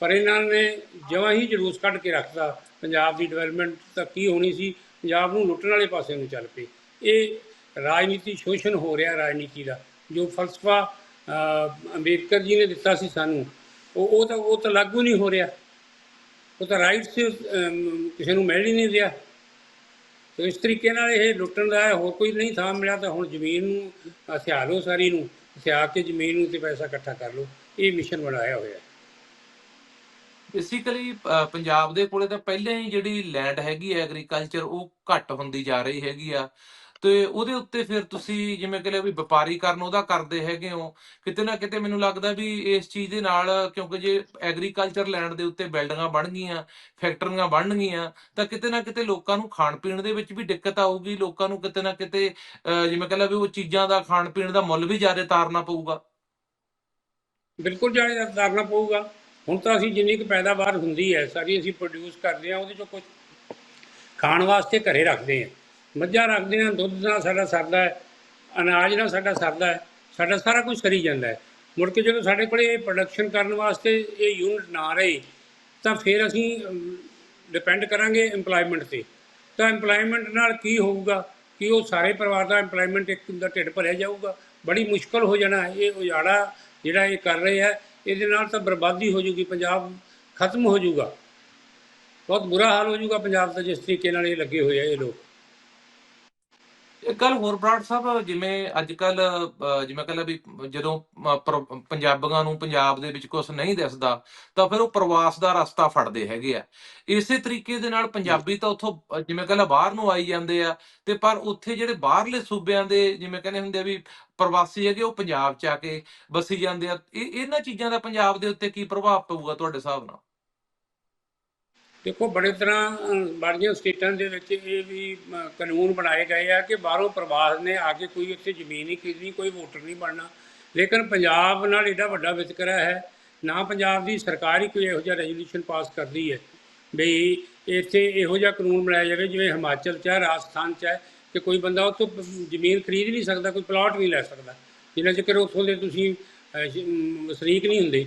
ਪਰ ਇਹਨਾਂ ਨੇ ਜਮਾਂ ਹੀ ਜਲੂਸ ਕੱਢ ਕੇ ਰੱਖਦਾ ਪੰਜਾਬ ਦੀ ਡਿਵੈਲਪਮੈਂਟ ਤਾਂ ਕੀ ਹੋਣੀ ਸੀ, ਪੰਜਾਬ ਨੂੰ ਲੁੱਟਣ ਵਾਲੇ ਪਾਸੇ ਨੂੰ ਚੱਲ ਪਏ। ਇਹ ਰਾਜਨੀਤੀ ਸ਼ੋਸ਼ਣ ਹੋ ਰਿਹਾ ਰਾਜਨੀਤੀ ਦਾ, ਜੋ ਫਲਸਫਾ ਅੰਬੇਦਕਰ ਜੀ ਨੇ ਦਿੱਤਾ ਸੀ ਸਾਨੂੰ, ਉਹ ਉਹ ਤਾਂ ਉਹ ਤਾਂ ਲਾਗੂ ਨਹੀਂ ਹੋ ਰਿਹਾ। ਉਹ ਤਾਂ ਰਾਈਟਸ ਕਿਸੇ ਨੂੰ ਮਿਲ ਹੀ ਨਹੀਂ ਰਿਹਾ। ਤੇ ਇਸ ਤਰੀਕੇ ਨਾਲ ਇਹ ਲੁੱਟਣ ਦਾ ਹੋਰ ਕੋਈ ਨਹੀਂ ਥਾਂ ਮਿਲਿਆ ਤਾਂ ਹੁਣ ਜ਼ਮੀਨ ਨੂੰ ਹਥਿਆ ਲਓ ਸਾਰੀ ਨੂੰ ਹਥਿਆ ਕੇ ਜ਼ਮੀਨ ਨੂੰ ਤੇ ਪੈਸਾ ਇਕੱਠਾ ਕਰ ਲਓ। ਇਹ ਮਿਸ਼ਨ ਬਣਾਇਆ ਹੋਇਆ। ਹੈ ਬੇਸਿਕਲੀ ਪੰਜਾਬ ਦੇ ਕੋਲੇ ਤਾਂ ਪਹਿਲਾਂ ਹੀ ਜਿਹੜੀ ਲੈਂਡ ਹੈਗੀ ਐਗਰੀਕਲਚਰ ਉਹ ਘੱਟ ਹੁੰਦੀ ਜਾ ਰਹੀ ਹੈਗੀ ਆ। ਤੇ ਉਹਦੇ ਉੱਤੇ ਫਿਰ ਤੁਸੀਂ ਜਿਵੇਂ ਕਿ ਲਿਆ ਵੀ ਵਪਾਰੀ ਕਰਨ ਉਹਦਾ ਕਰਦੇ ਹੈਗੇ ਹੋ, ਕਿਤੇ ਨਾ ਕਿਤੇ ਮੈਨੂੰ ਲੱਗਦਾ ਵੀ ਇਸ ਚੀਜ਼ ਦੇ ਨਾਲ ਕਿਉਂਕਿ ਜੇ ਐਗਰੀਕਲਚਰ ਲੈਂਡ ਦੇ ਉੱਤੇ ਬਿਲਡਿੰਗਾਂ ਬਣ ਗਈਆਂ ਫੈਕਟਰੀਆਂ ਬਣ ਗਈਆਂ, ਤਾਂ ਕਿਤੇ ਨਾ ਕਿਤੇ ਲੋਕਾਂ ਨੂੰ ਖਾਣ ਪੀਣ ਦੇ ਵਿੱਚ ਵੀ ਦਿੱਕਤ ਆਊਗੀ, ਲੋਕਾਂ ਨੂੰ ਕਿਤੇ ਨਾ ਕਿਤੇ ਜਿਵੇਂ ਕਿ ਲਿਆ ਵੀ ਉਹ ਚੀਜ਼ਾਂ ਦਾ ਖਾਣ ਪੀਣ ਦਾ ਮੁੱਲ ਵੀ ਜ਼ਿਆਦਾ ਤਾਰਨਾ ਪਊਗਾ। ਬਿਲਕੁਲ ਜ਼ਿਆਦਾ ਤਾਰਨਾ ਪਊਗਾ। ਹੁਣ ਤਾਂ ਅਸੀਂ ਜਿੰਨੀ ਕੁ ਪੈਦਾਵਾਰ ਹੁੰਦੀ ਹੈ, ਸਾਰੀ ਅਸੀਂ ਪ੍ਰੋਡਿਊਸ ਕਰਦੇ ਹਾਂ, ਉਹਦੇ ਚੋਂ ਕੁਝ ਖਾਣ ਵਾਸਤੇ ਘਰੇ ਰੱਖਦੇ ਹਾਂ। ਮੱਝਾਂ ਰੱਖਦੇ ਹਾਂ, ਦੁੱਧ ਨਾਲ ਸਾਡਾ ਸਰਦਾ ਹੈ, ਅਨਾਜ ਨਾਲ ਸਾਡਾ ਸਰਦਾ ਹੈ, ਸਾਡਾ ਸਾਰਾ ਕੁਝ ਸਰੀ ਜਾਂਦਾ ਹੈ। ਮੁੜ ਕੇ ਜਦੋਂ ਸਾਡੇ ਕੋਲੇ ਇਹ ਪ੍ਰੋਡਕਸ਼ਨ ਕਰਨ ਵਾਸਤੇ ਇਹ ਯੂਨਿਟ ਨਾ ਰਹੇ, ਤਾਂ ਫਿਰ ਅਸੀਂ ਡਿਪੈਂਡ ਕਰਾਂਗੇ EMPLOYMENT ਤੇ। ਤਾਂ EMPLOYMENT ਨਾਲ ਕੀ ਹੋਊਗਾ ਕਿ ਉਹ ਸਾਰੇ ਪਰਿਵਾਰ ਦਾ EMPLOYMENT ਇੱਕ ਦਾ ਢਿੱਡ ਭਰਿਆ ਜਾਊਗਾ। ਬੜੀ ਮੁਸ਼ਕਲ ਹੋ ਜਾਣਾ ਇਹ ਉਜਾੜਾ ਜਿਹੜਾ ਇਹ ਕਰ ਰਹੇ ਹੈ, ਇਹਦੇ ਨਾਲ ਤਾਂ ਬਰਬਾਦੀ ਹੋ ਜੂਗੀ ਪੰਜਾਬ ਖਤਮ ਹੋ ਜੂਗਾ ਬਹੁਤ ਬੁਰਾ ਹਾਲ ਹੋ ਜੂਗਾ ਪੰਜਾਬ ਦਾ, ਜਿਸ ਤਰੀਕੇ ਨਾਲ ਇਹ ਲੱਗੇ ਹੋਏ ਆ ਇਹ ਲੋਕ। ਇੱਕ ਗੱਲ ਹੋਰ ਬਰਾੜ ਸਾਹਿਬ ਜਿਵੇਂ ਅੱਜ ਕੱਲ ਜਿਵੇਂ ਕਹਿੰਦਾ ਵੀ ਜਦੋਂ ਪਰ- ਪੰਜਾਬੀਆਂ ਨੂੰ ਪੰਜਾਬ ਦੇ ਵਿੱਚ ਕੁਝ ਨਹੀਂ ਦਿਸਦਾ ਤਾਂ ਫਿਰ ਉਹ ਪ੍ਰਵਾਸ ਦਾ ਰਸਤਾ ਫੜਦੇ ਹੈਗੇ ਆ। ਇਸੇ ਤਰੀਕੇ ਦੇ ਨਾਲ ਪੰਜਾਬੀ ਤਾਂ ਉੱਥੋਂ ਅ, ਜਿਵੇਂ ਕਹਿੰਦਾ ਬਾਹਰ ਨੂੰ ਆਈ ਜਾਂਦੇ ਆ ਤੇ ਪਰ ਉੱਥੇ ਜਿਹੜੇ ਬਾਹਰਲੇ ਸੂਬਿਆਂ ਦੇ ਜਿਵੇਂ ਕਹਿੰਦੇ ਹੁੰਦੇ ਆ ਵੀ ਪ੍ਰਵਾਸੀ ਹੈਗੇ ਉਹ ਪੰਜਾਬ ਚ ਆ ਕੇ ਵਸੀ ਜਾਂਦੇ ਆ। ਇਹ ਇਹਨਾਂ ਚੀਜ਼ਾਂ ਦਾ ਪੰਜਾਬ ਦੇ ਉੱਤੇ ਕੀ ਪ੍ਰਭਾਵ ਪਊਗਾ ਤੁਹਾਡੇ ਹਿਸਾਬ ਨਾਲ? ਦੇਖੋ ਬੜੇ ਤਰ੍ਹਾਂ ਅ, ਬੜੀਆਂ ਸਟੇਟਾਂ ਦੇ ਵਿੱਚ ਇਹ ਵੀ ਕਾਨੂੰਨ ਬਣਾਏ ਗਏ ਆ ਕਿ ਬਾਹਰੋਂ ਪ੍ਰਵਾਸ ਨੇ ਆ ਕੇ ਕੋਈ ਉੱਥੇ ਜ਼ਮੀਨ ਨਹੀਂ ਖਰੀਦਣੀ ਕੋਈ ਵੋਟਰ ਨਹੀਂ ਬਣਨਾ। ਲੇਕਿਨ ਪੰਜਾਬ ਨਾਲ ਏਡਾ ਵੱਡਾ ਵਿਤਕਰਾ ਹੈ ਨਾ ਪੰਜਾਬ ਦੀ ਸਰਕਾਰ ਹੀ ਕੋਈ ਇਹੋ ਜਿਹਾ ਰੈਜ਼ੋਲੂਸ਼ਨ ਪਾਸ ਕਰਦੀ ਹੈ ਬਈ ਇੱਥੇ ਇਹੋ ਜਿਹਾ ਕਾਨੂੰਨ ਬਣਾਇਆ ਜਾਵੇ ਜਿਵੇਂ ਹਿਮਾਚਲ 'ਚ ਹੈ ਰਾਜਸਥਾਨ 'ਚ ਹੈ ਕਿ ਕੋਈ ਬੰਦਾ ਉੱਥੋਂ ਜ਼ਮੀਨ ਖਰੀਦ ਨਹੀਂ ਸਕਦਾ ਕੋਈ ਪਲਾਟ ਨਹੀਂ ਲੈ ਸਕਦਾ। ਜਿੰਨਾ ਚਿਰ ਉੱਥੋਂ ਦੇ ਤੁਸੀਂ ਅ, ਵਸਨੀਕ ਨਹੀਂ ਹੁੰਦੇ।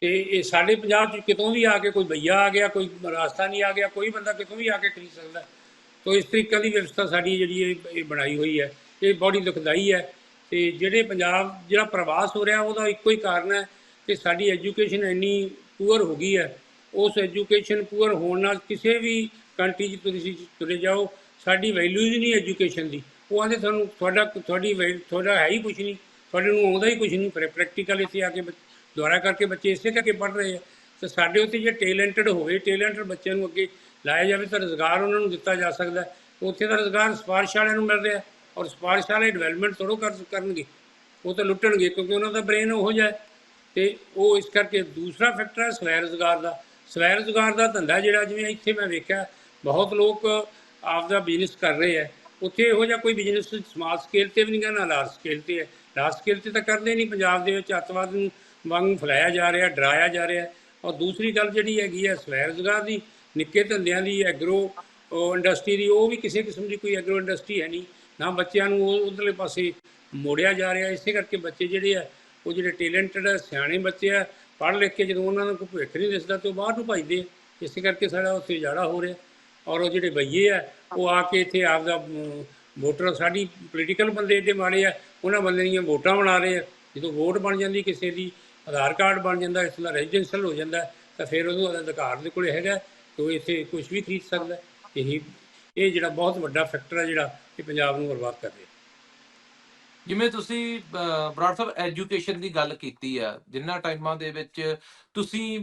ਤੇ ਇਹ ਸਾਡੇ ਪੰਜਾਬ ਚ ਕਿਤੋਂ ਵੀ ਆ ਕੇ ਕੋਈ ਭਈਆ ਆ ਗਿਆ, ਕੋਈ ਰਾਸਤਾ ਨਹੀਂ ਆ ਗਿਆ, ਕੋਈ ਬੰਦਾ ਕਿਤੋਂ ਵੀ ਆ ਕੇ ਖਰੀਦ ਸਕਦਾ। ਤੋ ਇਸ ਤਰੀਕੇ ਦੀ ਵਿਵਸਥਾ ਸਾਡੀ ਜਿਹੜੀ ਇਹ ਬਣਾਈ ਹੋਈ ਹੈ। ਇਹ ਬੜੀ ਦੁਖਦਾਈ ਹੈ। ਤੇ ਜਿਹੜੇ ਪੰਜਾਬ, ਜਿਹੜਾ ਪ੍ਰਵਾਸ ਹੋ ਰਿਹਾ, ਉਹਦਾ ਇੱਕੋ ਹੀ ਕਾਰਨ ਹੈ ਕਿ ਸਾਡੀ ਐਜੂਕੇਸ਼ਨ ਇੰਨੀ ਪੂਅਰ ਹੋ ਗਈ ਹੈ। ਉਸ ਐਜੂਕੇਸ਼ਨ ਪੂਅਰ ਹੋਣ ਨਾਲ ਕਿਸੇ ਵੀ ਕੰਟਰੀ 'ਚ ਤੁਸੀਂ ਤੁਰੇ ਜਾਓ, ਸਾਡੀ ਵੈਲਿਊ ਹੀ ਨਹੀਂ ਐਜੂਕੇਸ਼ਨ ਦੀ। ਉਹ ਆਂਦੇ ਤੁਹਾਨੂੰ ਤੁਹਾਡਾ, ਤੁਹਾਡੀ ਵੈ- ਤੁਹਾਡਾ ਹੈ ਹੀ ਕੁਝ ਨਹੀਂ। ਤੁਹਾਡੇ ਨੂੰ ਆਉਂਦਾ ਹੀ ਕੁਝ ਨਹੀਂ। ਪਰ ਪ੍ਰੈਕਟੀਕਲ ਇੱਥੇ ਆ ਕੇ ਬੱਚ- ਦੁਆਰਾ ਕਰਕੇ ਬੱਚੇ ਇਸੇ ਕਰਕੇ ਪੜ੍ਹ ਰਹੇ ਆ। ਤੇ ਸਾਡੇ ਉੱਤੇ ਜੇ ਟੈਲੈਂਟਡ ਹੋਵੇ, ਟੈਲੈਂਟਡ ਬੱਚਿਆਂ ਨੂੰ ਅੱਗੇ ਲਾਇਆ ਜਾਵੇ ਤਾਂ ਰੋਜ਼ਗਾਰ ਉਹਨਾਂ ਨੂੰ ਦਿੱਤਾ ਜਾ ਸਕਦਾ ਉੱਥੇ ਦਾ ਰੋਜ਼ਗਾਰ ਸਿਫਾਰਿਸ਼ ਵਾਲਿਆਂ ਨੂੰ ਮਿਲ ਰਿਹਾ ਔਰ ਸਿਫਾਰਿਸ਼ ਵਾਲੇ ਡਿਵੈਲਪਮੈਂਟ ਥੋੜ੍ਹਾ ਕਰ ਕਰਨਗੇ। ਉਹ ਤਾਂ ਲੁੱਟਣਗੇ ਕਿਉਂਕਿ ਉਹਨਾਂ ਦਾ ਬ੍ਰੇਨ ਉਹ ਜਿਹਾ ਹੈ। ਤੇ ਉਹ ਇਸ ਕਰਕੇ ਦੂਸਰਾ ਫੈਕਟਰ ਹੈ ਸਵੈ ਰੁਜ਼ਗਾਰ ਦਾ। ਸਵੈ ਰੁਜ਼ਗਾਰ ਦਾ ਧੰਦਾ ਜਿਹੜਾ ਜਿਵੇਂ ਇੱਥੇ ਮੈਂ ਵੇਖਿਆ, ਬਹੁਤ ਲੋਕ ਆਪਦਾ ਬਿਜ਼ਨਸ ਕਰ ਰਹੇ ਆ। ਉੱਥੇ ਇਹੋ ਜਿਹਾ ਕੋਈ ਬਿਜ਼ਨਸ ਸਮਾਲ ਸਕੇਲ ਤੇ ਵੀ ਨਹੀਂ ਗਾ, ਨਾ ਲਾਰਜ ਸਕੇਲ ਤੇ ਹੈ। ਲਾਰਜ ਸਕੇਲ ਤੇ ਤਾਂ ਕਰਦੇ ਨਹੀਂ, ਪੰਜਾਬ ਦੇ ਵਿੱਚ ਅੱਤਵਾਦ ਨੂੰ ਵਾਂਗ ਫੈਲਾਇਆ ਜਾ ਰਿਹਾ ਡਰਾਇਆ ਜਾ ਰਿਹਾ। ਔਰ ਦੂਸਰੀ ਗੱਲ ਜਿਹੜੀ ਹੈਗੀ ਹੈ ਸਵੈ ਰੁਜ਼ਗਾਰ ਦੀ ਨਿੱਕੇ ਧੰਦਿਆਂ ਦੀ ਐਗਰੋ ਇੰਡਸਟਰੀ ਦੀ ਉਹ ਵੀ ਕਿਸੇ ਕਿਸਮ ਦੀ ਕੋਈ ਐਗਰੋ ਇੰਡਸਟਰੀ ਹੈ ਨਹੀਂ। ਨਾ ਬੱਚਿਆਂ ਨੂੰ ਉਹ ਉਧਰਲੇ ਪਾਸੇ ਮੋੜਿਆ ਜਾ ਰਿਹਾ। ਇਸੇ ਕਰਕੇ ਬੱਚੇ ਜਿਹੜੇ ਆ ਉਹ ਜਿਹੜੇ ਟੈਲੈਂਟਡ ਸਿਆਣੇ ਬੱਚੇ ਆ ਪੜ੍ਹ ਲਿਖ ਕੇ ਜਦੋਂ ਉਹਨਾਂ ਨੂੰ ਕੋਈ ਭਵਿੱਖ ਨਹੀਂ ਦਿਸਦਾ ਤੇ ਉਹ ਬਾਹਰ ਨੂੰ ਭੱਜਦੇ ਆ। ਇਸੇ ਕਰਕੇ ਸਾਡਾ ਉੱਥੇ ਉਜਾੜਾ ਹੋ ਰਿਹਾ। ਔਰ ਉਹ ਜਿਹੜੇ ਬਈਏ ਆ ਉਹ ਆ ਕੇ ਇੱਥੇ ਆਪਦਾ ਅਮ, ਵੋਟਰ ਸਾਡੀ ਪੋਲੀਟੀਕਲ ਬੰਦੇ ਏਡੇ ਮਾੜੇ ਆ ਉਹਨਾਂ ਬੰਦੇ ਦੀਆਂ ਵੋਟਾਂ ਬਣਾ ਰਹੇ ਆ। ਜਦੋਂ ਵੋਟ ਬਣ ਜਾਂਦੀ ਕਿਸੇ ਦੀ ਆਧਾਰ ਕਾਰਡ ਬਣ ਜਾਂਦਾ, ਇਸ ਦਾ ਰੈਜ਼ੀਡੈਂਸ਼ੀਅਲ ਹੋ ਜਾਂਦਾ, ਤਾਂ ਫਿਰ ਉਹਨੂੰ ਉਹਦਾ ਅਧਿਕਾਰ ਦੇ ਕੋਲੇ ਹੈਗਾ ਕਿ ਉਹ ਇੱਥੇ ਕੁਝ ਵੀ ਖਰੀਦ ਸਕਦਾ ਇਹੀ ਇਹ ਜਿਹੜਾ ਬਹੁਤ ਵੱਡਾ ਫੈਕਟਰ ਹੈ ਜਿਹੜਾ ਇਹ ਪੰਜਾਬ ਨੂੰ ਬਰਬਾਦ ਕਰ ਰਿਹਾ ਜਿਵੇਂ ਤੁਸੀਂ ਬਰਾੜ ਸਾਹਿਬ ਐਜੂਕੇਸ਼ਨ ਦੀ ਗੱਲ ਕੀਤੀ ਆ, ਜਿੰਨਾ ਟਾਈਮਾਂ ਦੇ ਵਿੱਚ ਤੁਸੀਂ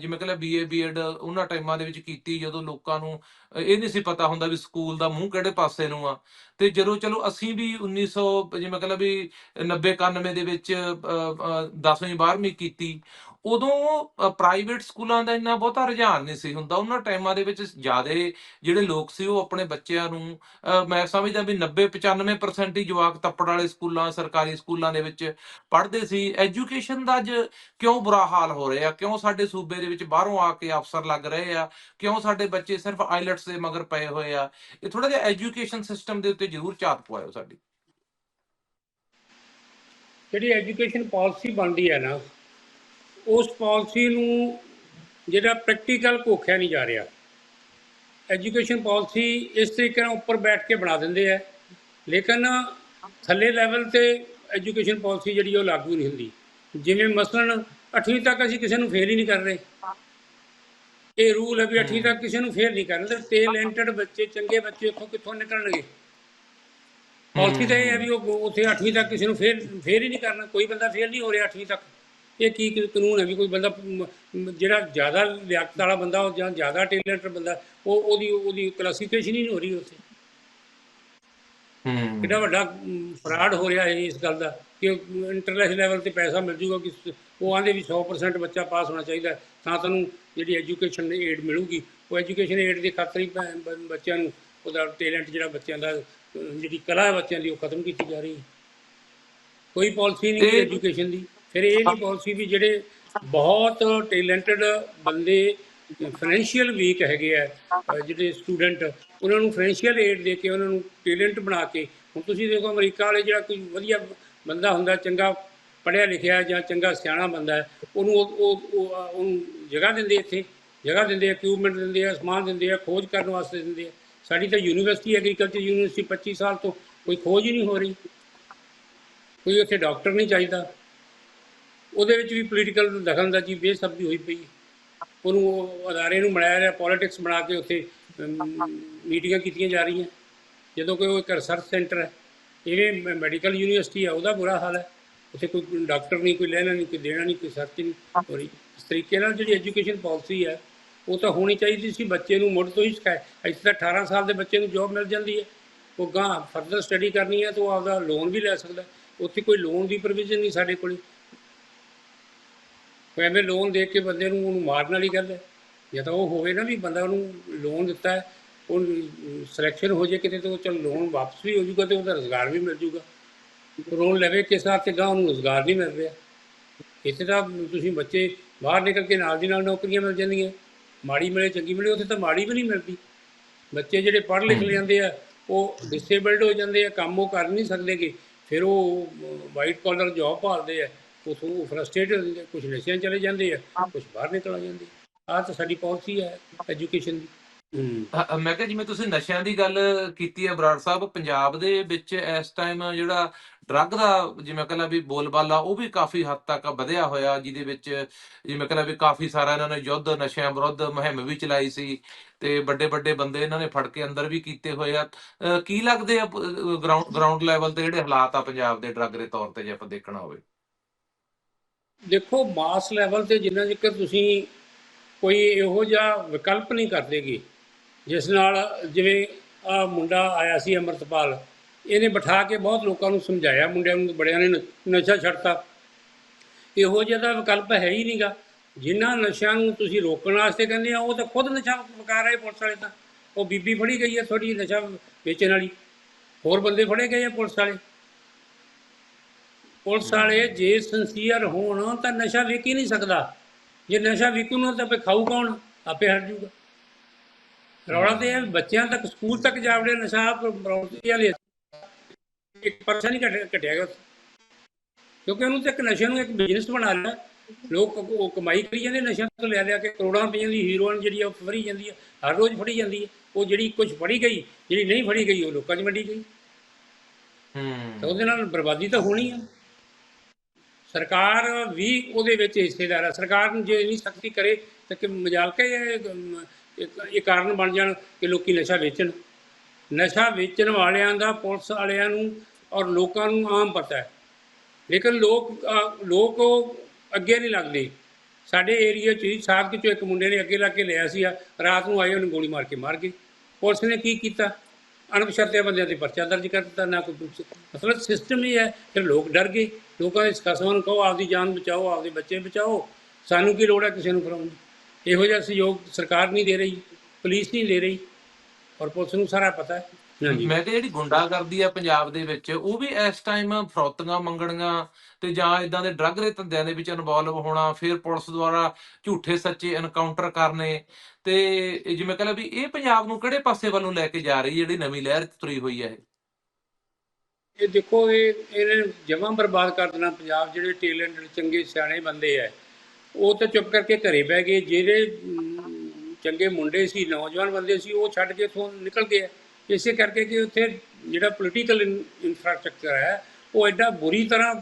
ਜਿਵੇਂ ਕਹਿੰਦਾ ਬੀਏ ਬੀਐਡ ਉਹਨਾਂ ਟਾਈਮਾਂ ਦੇ ਵਿੱਚ ਕੀਤੀ, ਜਦੋਂ ਲੋਕਾਂ ਨੂੰ ਇਹ ਨਹੀਂ ਸੀ ਪਤਾ ਹੁੰਦਾ ਵੀ ਸਕੂਲ ਦਾ ਮੂੰਹ ਕਿਹੜੇ ਪਾਸੇ ਨੂੰ ਆ। ਤੇ ਜਦੋਂ ਚਲੋ ਅਸੀਂ ਵੀ 1900 ਜਿਵੇਂ ਕਹਿੰਦਾ ਵੀ 90 91 ਦੇ ਵਿੱਚ 10ਵੀਂ 12ਵੀਂ ਕੀਤੀ ਉਦੋਂ ਪ੍ਰਾਈਵੇਟ ਸਕੂਲਾਂ ਦਾ ਇੰਨਾ ਬਹੁਤਾ ਰੁਝਾਨ ਨਹੀਂ ਸੀ ਹੁੰਦਾ। ਉਹਨਾਂ ਟਾਈਮਾਂ ਦੇ ਵਿੱਚ ਜ਼ਿਆਦਾ ਜਿਹੜੇ ਲੋਕ ਸੀ, ਉਹ ਆਪਣੇ ਬੱਚਿਆਂ ਨੂੰ ਮੈਂ ਸਮਝਦਾ ਵੀ 90 95% ਹੀ ਜਵਾਕ ਤੱਪੜ ਵਾਲੇ ਸਕੂਲਾਂ, ਸਰਕਾਰੀ ਸਕੂਲਾਂ ਦੇ ਵਿੱਚ ਪੜ੍ਹਦੇ ਸੀ। ਐਜੂਕੇਸ਼ਨ ਦਾ ਅੱਜ ਕਿਉਂ ਬੁਰਾ ਹਾਲ ਹੋ ਰਿਹਾ? ਕਿਉਂ ਸਾਡੇ ਸੂਬੇ ਦੇ ਵਿੱਚ ਬਾਹਰੋਂ ਆ ਕੇ ਅਫਸਰ ਲੱਗ ਰਹੇ ਆ? ਕਿਉਂ ਸਾਡੇ ਬੱਚੇ ਸਿਰਫ ਆਈਲਟਸ ਦੇ ਮਗਰ ਪਏ ਹੋਏ ਆ? ਇਹ ਥੋੜਾ ਜਿਹਾ ਐਜੂਕੇਸ਼ਨ ਸਿਸਟਮ ਦੇ ਉੱਤੇ ਜ਼ਰੂਰ ਝਾਤ ਪਵਾਇਓ ਸਾਡੀ। ਜਿਹੜੀ ਐਜੂਕੇਸ਼ਨ ਪਾਲਿਸੀ ਬਣਦੀ ਹੈ ਨਾ ਉਸ ਪਾਲਿਸੀ ਨੂੰ ਜਿਹੜਾ ਪ੍ਰੈਕਟੀਕਲ ਘੋਖਿਆ ਨਹੀਂ ਜਾ ਰਿਹਾ। ਐਜੂਕੇਸ਼ਨ ਪਾਲਿਸੀ ਇਸ ਤਰੀਕੇ ਨਾਲ ਉੱਪਰ ਬੈਠ ਕੇ ਬਣਾ ਦਿੰਦੇ ਆ। ਲੇਕਿਨ ਥੱਲੇ ਲੈਵਲ ਤੇ ਐਜੂਕੇਸ਼ਨ ਪਾਲਿਸੀ ਜਿਹੜੀ ਉਹ ਲਾਗੂ ਨਹੀਂ ਹੁੰਦੀ। ਜਿਵੇਂ ਮਸਲਨ 8ਵੀਂ ਤੱਕ ਅਸੀਂ ਕਿਸੇ ਨੂੰ ਫੇਲ ਹੀ ਨਹੀਂ ਕਰ ਰਹੇ। ਇਹ ਰੂਲ ਹੈ ਵੀ 8ਵੀਂ ਤੱਕ ਕਿਸੇ ਨੂੰ ਫੇਲ ਨਹੀਂ ਕਰਨ ਤੇ ਟੈਲੈਂਟਡ ਬੱਚੇ, ਚੰਗੇ ਬੱਚੇ ਉੱਥੋਂ ਕਿੱਥੋਂ ਨਿਕਲਣਗੇ? ਪਾਲਿਸੀ ਤਾਂ ਇਹ ਹੈ ਵੀ ਉਹ ਉੱਥੇ 8ਵੀਂ ਤੱਕ ਕਿਸੇ ਨੂੰ ਫੇਲ ਫੇਲ ਹੀ ਨਹੀਂ ਕਰਨਾ। ਕੋਈ ਬੰਦਾ ਫੇਲ ਨਹੀਂ ਹੋ ਰਿਹਾ 8ਵੀਂ ਤੱਕ। ਇਹ ਕੀ ਕਾਨੂੰਨ ਹੈ ਵੀ ਕੋਈ ਬੰਦਾ ਜਿਹੜਾ ਜ਼ਿਆਦਾ ਲਿਆਕਤ ਵਾਲਾ ਬੰਦਾ ਉਹ ਜਾਂ ਜ਼ਿਆਦਾ ਟੈਲੈਂਟਡ ਬੰਦਾ ਉਹ ਉਹਦੀ ਉਹਦੀ ਕਲਾਸੀਫਿਕੇਸ਼ਨ ਹੀ ਨਹੀਂ ਹੋ ਰਹੀ ਉੱਥੇ। ਹੂੰ। ਕਿੰਨਾ ਵੱਡਾ ਫਰਾਡ ਹੋ ਰਿਹਾ ਹੈ ਇਸ ਗੱਲ ਦਾ ਕਿ ਇੰਟਰਨੈਸ਼ਨਲ ਲੈਵਲ ਤੇ ਪੈਸਾ ਮਿਲ ਜੂਗਾ ਕਿ ਉਹ ਆਂਦੇ ਵੀ 100% ਬੱਚਾ ਪਾਸ ਹੋਣਾ ਚਾਹੀਦਾ ਤਾਂ ਤੁਹਾਨੂੰ ਜਿਹੜੀ ਐਜੂਕੇਸ਼ਨ ਏਡ ਮਿਲੂਗੀ ਉਹ ਐਜੂਕੇਸ਼ਨ ਏਡ ਦੇ ਖਾਤਰ ਹੀ ਬੱਚਿਆਂ ਨੂੰ ਉਹਦਾ ਟੈਲੈਂਟ ਜਿਹੜਾ ਬੱਚਿਆਂ ਦਾ ਜਿਹੜੀ ਕਲਾ ਹੈ ਬੱਚਿਆਂ ਦੀ ਉਹ ਖਤਮ ਕੀਤੀ ਜਾ ਰਹੀ ਹੈ। ਕੋਈ ਪਾਲਿਸੀ ਨਹੀਂ ਐਜੂਕੇਸ਼ਨ ਦੀ। ਫਿਰ ਇਹ ਨਹੀਂ ਪਾਲਿਸੀ ਵੀ ਜਿਹੜੇ ਬਹੁਤ ਟੈਲੈਂਟਡ ਬੰਦੇ ਫਾਈਨੈਂਸ਼ੀਅਲ ਵੀਕ ਹੈਗੇ ਆ ਜਿਹੜੇ ਸਟੂਡੈਂਟ ਉਹਨਾਂ ਨੂੰ ਫਾਈਨੈਂਸ਼ੀਅਲ ਏਡ ਦੇ ਕੇ, ਉਹਨਾਂ ਨੂੰ ਟੈਲੈਂਟ ਬਣਾ ਕੇ, ਹੁਣ ਤੁਸੀਂ ਦੇਖੋ ਅਮਰੀਕਾ ਵਾਲੇ ਜਿਹੜਾ ਕੋਈ ਵਧੀਆ ਬੰਦਾ ਹੁੰਦਾ, ਚੰਗਾ ਪੜ੍ਹਿਆ ਲਿਖਿਆ ਜਾਂ ਚੰਗਾ ਸਿਆਣਾ ਬੰਦਾ, ਉਹਨੂੰ ਉਹ ਉਹ ਉਹਨੂੰ ਜਗ੍ਹਾ ਦਿੰਦੇ ਇੱਥੇ, ਜਗ੍ਹਾ ਦਿੰਦੇ ਆ ਇਕਵਿਪਮੈਂਟ ਦਿੰਦੇ ਆ, ਸਮਾਨ ਦਿੰਦੇ ਆ, ਖੋਜ ਕਰਨ ਵਾਸਤੇ ਦਿੰਦੇ ਆ। ਸਾਡੀ ਤਾਂ ਯੂਨੀਵਰਸਿਟੀ ਐਗਰੀਕਲਚਰ ਯੂਨੀਵਰਸਿਟੀ 25 ਸਾਲ ਤੋਂ ਕੋਈ ਖੋਜ ਹੀ ਨਹੀਂ ਹੋ ਰਹੀ। ਕੋਈ ਉੱਥੇ ਡਾਕਟਰ ਨਹੀਂ ਚਾਹੀਦਾ। ਉਹਦੇ ਵਿੱਚ ਵੀ ਪੋਲੀਟੀਕਲ ਦਖਲਅੰਦਾਜ਼ੀ ਬੇਸਬਦੀ ਹੋਈ ਪਈ ਉਹਨੂੰ ਉਹ ਅਦਾਰੇ ਨੂੰ ਬਣਾਇਆ ਰਿਹਾ ਪੋਲਿਟਿਕਸ ਬਣਾ ਕੇ ਉੱਥੇ ਮੀਟਿੰਗਾਂ ਕੀਤੀਆਂ ਜਾ ਰਹੀਆਂ। ਜਦੋਂ ਕਿ ਉਹ ਇੱਕ ਰਿਸਰਚ ਸੈਂਟਰ ਹੈ। ਇਹ ਮੈਡੀਕਲ ਯੂਨੀਵਰਸਿਟੀ ਹੈ, ਉਹਦਾ ਬੁਰਾ ਹਾਲ ਹੈ। ਉੱਥੇ ਕੋਈ ਡਾਕਟਰ ਨਹੀਂ, ਕੋਈ ਲੈਣਾ ਨਹੀਂ, ਕੋਈ ਦੇਣਾ ਨਹੀਂ, ਕੋਈ ਸਰਚ ਨਹੀਂ। ਹੋ ਰਹੀ ਇਸ ਤਰੀਕੇ ਨਾਲ ਜਿਹੜੀ ਐਜੂਕੇਸ਼ਨ ਪਾਲਿਸੀ ਹੈ, ਉਹ ਤਾਂ ਹੋਣੀ ਚਾਹੀਦੀ ਸੀ। ਬੱਚੇ ਨੂੰ ਮੁੱਢ ਤੋਂ ਹੀ ਸਿਖਾਏ ਇੱਥੇ ਤਾਂ 18 ਸਾਲ ਦੇ ਬੱਚੇ ਨੂੰ ਜੌਬ ਮਿਲ ਜਾਂਦੀ ਹੈ। ਉਹ ਗਾਂ ਫਰਦਰ ਸਟੱਡੀ ਕਰਨੀ ਹੈ ਤਾਂ ਉਹ ਆਪਦਾ ਲੋਨ ਵੀ ਲੈ ਸਕਦਾ ਉੱਥੇ ਕੋਈ ਲੋਨ ਦੀ ਪ੍ਰੋਵੀਜ਼ਨ ਨਹੀਂ ਸਾਡੇ ਕੋਲ। ਐਵੇਂ ਲੋਨ ਦੇ ਕੇ ਬੰਦੇ ਨੂੰ ਉਹਨੂੰ ਮਾਰਨ ਵਾਲੀ ਗੱਲ ਹੈ? ਜਾਂ ਤਾਂ ਉਹ ਹੋਵੇ ਨਾ ਵੀ ਬੰਦਾ ਉਹਨੂੰ ਲੋਨ ਦਿੱਤਾ ਹੈ ਉਹ ਸਿਲੈਕਸ਼ਨ ਹੋ ਜੇ ਕਿਤੇ ਤੇ ਉਹ ਚਲ ਲੋਨ ਵਾਪਸ ਵੀ ਹੋ ਜਾਊਗਾ ਤੇ ਉਹਦਾ ਰੋਜ਼ਗਾਰ ਵੀ ਮਿਲ ਜਾਊਗਾ। ਲੋਨ ਲਵੇ ਕਿਸ ਸਾਥ ਤੇ ਗਾਂ ਉਹਨੂੰ ਰੋਜ਼ਗਾਰ ਨਹੀਂ ਮਿਲ ਰਿਹਾ। ਇੱਥੇ ਤਾਂ ਤੁਸੀਂ ਬੱਚੇ ਬਾਹਰ ਨਿਕਲ ਕੇ ਨਾਲ ਦੀ ਨਾਲ ਨੌਕਰੀਆਂ ਮਿਲ ਜਾਂਦੀਆਂ। ਮਾੜੀ ਮਿਲੇ ਚੰਗੀ ਮਿਲੇ ਉੱਥੇ ਤਾਂ ਮਾੜੀ ਵੀ ਨਹੀਂ ਮਿਲਦੀ। ਬੱਚੇ ਜਿਹੜੇ ਪੜ੍ਹ ਲਿਖ ਜਾਂਦੇ ਆ ਉਹ ਡਿਸੇਬਲਡ ਹੋ ਜਾਂਦੇ ਆ ਕੰਮ ਉਹ ਕਰ ਨਹੀਂ ਸਕਦੇਗੇ। ਫਿਰ ਉਹ ਵਾਈਟ ਕਾਲਰ ਜੌਬ ਭਾਲਦੇ ਆ। ਉਥੋਂ ਫਰਸਟ੍ਰੇਟ ਹੋ ਜਾਂਦੇ ਕੁਝ ਨਸ਼ਿਆਂ ਚਲੇ ਜਾਂਦੇ ਆ ਕੁਝ ਬਾਹਰ ਨਿਕਲ ਆ ਜਾਂਦੇ ਆਹ ਤਾਂ ਸਾਡੀ ਪਾਲਿਸੀ ਹੈ। ਐਜੂਕੇਸ਼ਨ ਦੀ ਮੈਂ ਕਿਹਾ ਜਿਵੇਂ ਤੁਸੀਂ ਨਸ਼ਿਆਂ ਦੀ ਗੱਲ ਕੀਤੀ ਹੈ ਬਰਾੜ ਸਾਹਿਬ ਪੰਜਾਬ ਦੇ ਵਿੱਚ ਇਸ ਟਾਈਮ ਜਿਹੜਾ ਡਰੱਗ ਦਾ ਜਿਵੇਂ ਕਹਿੰਦਾ ਵੀ ਬੋਲਬਾਲਾ ਉਹ ਵੀ ਕਾਫੀ ਹੱਦ ਤੱਕ ਵਧਿਆ ਹੋਇਆ ਜਿਹਦੇ ਵਿੱਚ ਜਿਵੇਂ ਕਹਿੰਦਾ ਵੀ ਕਾਫੀ ਸਾਰਾ ਇਹਨਾਂ ਨੇ ਯੁੱਧ ਨਸ਼ਿਆਂ ਵਿਰੁੱਧ ਮੁਹਿੰਮ ਵੀ ਚਲਾਈ ਸੀ ਤੇ ਵੱਡੇ ਵੱਡੇ ਬੰਦੇ ਇਹਨਾਂ ਨੇ ਫੜ ਕੇ ਅੰਦਰ ਵੀ ਕੀਤੇ ਹੋਏ ਆ। ਕੀ ਲੱਗਦੇ ਆ ਗਰਾਊਂਡ ਗਰਾਊਂਡ ਲੈਵਲ ਤੇ ਜਿਹੜੇ ਹਾਲਾਤ ਆ ਪੰਜਾਬ ਦੇ ਡਰੱਗ ਦੇ ਤੌਰ ਤੇ ਜੇ ਆਪਾਂ ਦੇਖਣਾ ਹੋਵੇ? ਦੇਖੋ ਮਾਸ ਲੈਵਲ ਤੇ ਜਿੰਨਾ ਚਿਰ ਤੁਸੀਂ ਕੋਈ ਇਹੋ ਜਿਹਾ ਵਿਕਲਪ ਨਹੀਂ ਕਰਦੇਗੇ, ਜਿਸ ਨਾਲ ਜਿਵੇਂ ਆ ਮੁੰਡਾ ਆਇਆ ਸੀ ਅਮਰਤਪਾਲ, ਇਹਨੇ ਬਿਠਾ ਕੇ ਬਹੁਤ ਲੋਕਾਂ ਨੂੰ ਸਮਝਾਇਆ, ਮੁੰਡਿਆਂ ਨੂੰ ਬੜਿਆਂ ਨੇ ਨਸ਼ਾ ਛੱਡਤਾ। ਇਹੋ ਜਿਹਾ ਦਾ ਵਿਕਲਪ ਹੈ ਹੀ ਨਹੀਂਗਾ। ਜਿਨ੍ਹਾਂ ਨਸ਼ਿਆਂ ਨੂੰ ਤੁਸੀਂ ਰੋਕਣ ਵਾਸਤੇ ਕਹਿੰਦੇ ਆ, ਉਹ ਤਾਂ ਖੁਦ ਨਸ਼ਾ ਵਿਕਾ ਰਹੇ ਪੁਲਿਸ ਵਾਲੇ ਤਾਂ। ਉਹ ਬੀਬੀ ਫੜੀ ਗਈ ਹੈ ਥੋੜੀ ਨਸ਼ਾ ਵੇਚਣ ਵਾਲੀ। ਹੋਰ ਬੰਦੇ ਫੜੇ ਗਏ ਆ ਪੁਲਿਸ ਵਾਲੇ। ਪੁਲਿਸ ਵਾਲੇ ਜੇ ਸਿੰਸੀਅਰ ਹੋਣ ਤਾਂ ਨਸ਼ਾ ਵਿਕ ਹੀ ਨਹੀਂ ਸਕਦਾ। ਜੇ ਨਸ਼ਾ ਵਿਕੂ ਨਾ ਤਾਂ ਫੇ ਖਾਊ ਕੌਣ? ਆਪੇ ਹਟ ਜੂਗਾ। ਰੌਲਾ ਤੇ ਵੀ ਬੱਚਿਆਂ ਤੱਕ ਸਕੂਲ ਤੱਕ ਜਾਵੜੇ ਨਸ਼ਾ ਪ੍ਰੋਤੀ ਵਾਲੇ ਇੱਕ ਪਰਸਨ ਹੀ ਘਟਿਆ ਗਿਆ। ਕਿਉਂਕਿ ਉਹਨੂੰ ਤੇ ਇੱਕ ਨਸ਼ੇ ਨੂੰ ਇੱਕ ਬਿਜ਼ਨਸ ਬਣਾ ਲਿਆ। ਲੋਕ ਉਹ ਕਮਾਈ ਕਰੀ ਜਾਂਦੇ ਨਸ਼ਿਆਂ ਤੋਂ ਲਿਆ ਲਿਆ ਕੇ ਕਰੋੜਾਂ ਰੁਪਈਆਂ ਦੀ ਹੀਰੋਇਨ ਜਿਹੜੀ ਆ ਉਹ ਫੜੀ ਜਾਂਦੀ ਹੈ ਹਰ ਰੋਜ਼ ਫੜੀ ਜਾਂਦੀ ਹੈ ਉਹ ਜਿਹੜੀ ਕੁਝ ਫੜੀ ਗਈ ਜਿਹੜੀ ਨਹੀਂ ਫੜੀ ਗਈ ਉਹ ਲੋਕਾਂ 'ਚ ਵੰਡੀ ਗਈ। ਤਾਂ ਹੂੰ ਉਹਦੇ ਨਾਲ ਬਰਬਾਦੀ ਤਾਂ ਹੋਣੀ ਆ। ਸਰਕਾਰ ਵੀ ਉਹਦੇ ਵਿੱਚ ਹਿੱਸੇਦਾਰ ਹੈ ਸਰਕਾਰ ਨੂੰ ਜੇ ਇੰਨੀ ਸਖਤੀ ਕਰੇ ਤਾਂ ਕਿ ਮਜਾਲ ਕੇ ਇਹ ਕਾਰਨ ਬਣ ਜਾਣ ਕਿ ਲੋਕੀ ਨਸ਼ਾ ਵੇਚਣ। ਨਸ਼ਾ ਵੇਚਣ ਵਾਲਿਆਂ ਦਾ, ਪੁਲਿਸ ਵਾਲਿਆਂ ਨੂੰ ਔਰ ਲੋਕਾਂ ਨੂੰ ਆਮ ਪਤਾ ਹੈ। ਲੇਕਿਨ ਲੋਕ ਲੋਕ ਅੱਗੇ ਨਹੀਂ ਲੱਗਦੇ। ਸਾਡੇ ਏਰੀਆ 'ਚ ਹੀ ਸਾਧ ਚੋਂ ਇੱਕ ਮੁੰਡੇ ਨੇ ਅੱਗੇ ਲੱਗ ਕੇ ਲਿਆ ਸੀ ਰਾਤ ਨੂੰ ਆਏ, ਉਹਨੂੰ ਗੋਲੀ ਮਾਰ ਕੇ ਮਾਰ ਗਏ ਪੁਲਿਸ ਨੇ ਕੀ ਕੀਤਾ? ਅਣਪਛਾਤੇ ਬੰਦਿਆਂ ਤੇ ਪਰਚਾ ਦਰਜ ਕਰ ਦਿੱਤਾ, ਨਾ ਕੋਈ ਮਤਲਬ ਸਿਸਟਮ ਹੀ ਹੈ, ਫਿਰ ਲੋਕ ਡਰ ਗਏ। ਲੋਕਾਂ ਦੇ ਕਸਮਾਂ ਨੂੰ ਕਹੋ ਆਪਦੀ ਜਾਨ ਬਚਾਓ, ਆਪਦੇ ਬੱਚੇ ਬਚਾਓ। ਸਾਨੂੰ ਕੀ ਲੋੜ ਹੈ ਕਿਸੇ ਨੂੰ ਫੜਾਉਣ ਦੀ? ਇਹੋ ਜਿਹਾ ਸਹਿਯੋਗ ਸਰਕਾਰ ਨਹੀਂ ਦੇ ਰਹੀ, ਪੁਲਿਸ ਨਹੀਂ ਦੇ ਰਹੀ। ਔਰ ਪੁਲਿਸ ਨੂੰ ਸਾਰਾ ਪਤਾ ਹੈ। ਮੈਂ ਕਿਹਾ ਜਿਹੜੀ ਗੁੰਡਾਗਰਦੀ ਆ ਪੰਜਾਬ ਦੇ ਵਿੱਚ ਉਹ ਵੀ ਇਸ ਟਾਈਮ ਫਰੌਤੀਆਂ ਮੰਗਣੀਆਂ ਤੇ ਜਾਂ ਇਦਾਂ ਦੇ ਡਰੱਗ ਦੇ ਧੰਦਿਆਂ ਦੇ ਵਿੱਚ ਇਨਵੋਲਵ ਹੋਣਾ ਫਿਰ ਪੁਲਿਸ ਦੁਆਰਾ ਝੂਠੇ ਸੱਚੇ ਐਨਕਾਊਂਟਰ ਕਰਨੇ ਤੇ ਜਿਵੇਂ ਕਹਿੰਦਾ ਵੀ ਇਹ ਪੰਜਾਬ ਨੂੰ ਕਿਹੜੇ ਪਾਸੇ ਵੱਲ ਨੂੰ ਲੈ ਕੇ ਜਾ ਰਹੀ ਜਿਹੜੀ ਨਵੀਂ ਲਹਿਰ ਤੁਰੀ ਹੋਈ ਹੈ ਇਹ? ਇਹ ਦੇਖੋ ਇਹ ਇਹਨੇ ਜਮਾਂ ਬਰਬਾਦ ਕਰ ਦੇਣਾ ਪੰਜਾਬ ਜਿਹੜੇ ਟੈਲੈਂਟਡ ਚੰਗੇ ਸਿਆਣੇ ਬੰਦੇ ਐ ਉਹ ਤਾਂ ਚੁੱਪ ਕਰਕੇ ਘਰੇ ਬਹਿ ਗਏ ਜਿਹੜੇ ਚੰਗੇ ਮੁੰਡੇ ਸੀ ਨੌਜਵਾਨ ਬੰਦੇ ਸੀ ਉਹ ਛੱਡ ਕੇ ਇੱਥੋਂ ਨਿਕਲ ਗਏ। ਇਸੇ ਕਰਕੇ ਕਿ ਉੱਥੇ ਜਿਹੜਾ ਪੋਲੀਟੀਕਲ ਇਨਫਰਾਸਟ੍ਰਕਚਰ ਹੈ, ਉਹ ਐਡਾ ਬੁਰੀ ਤਰ੍ਹਾਂ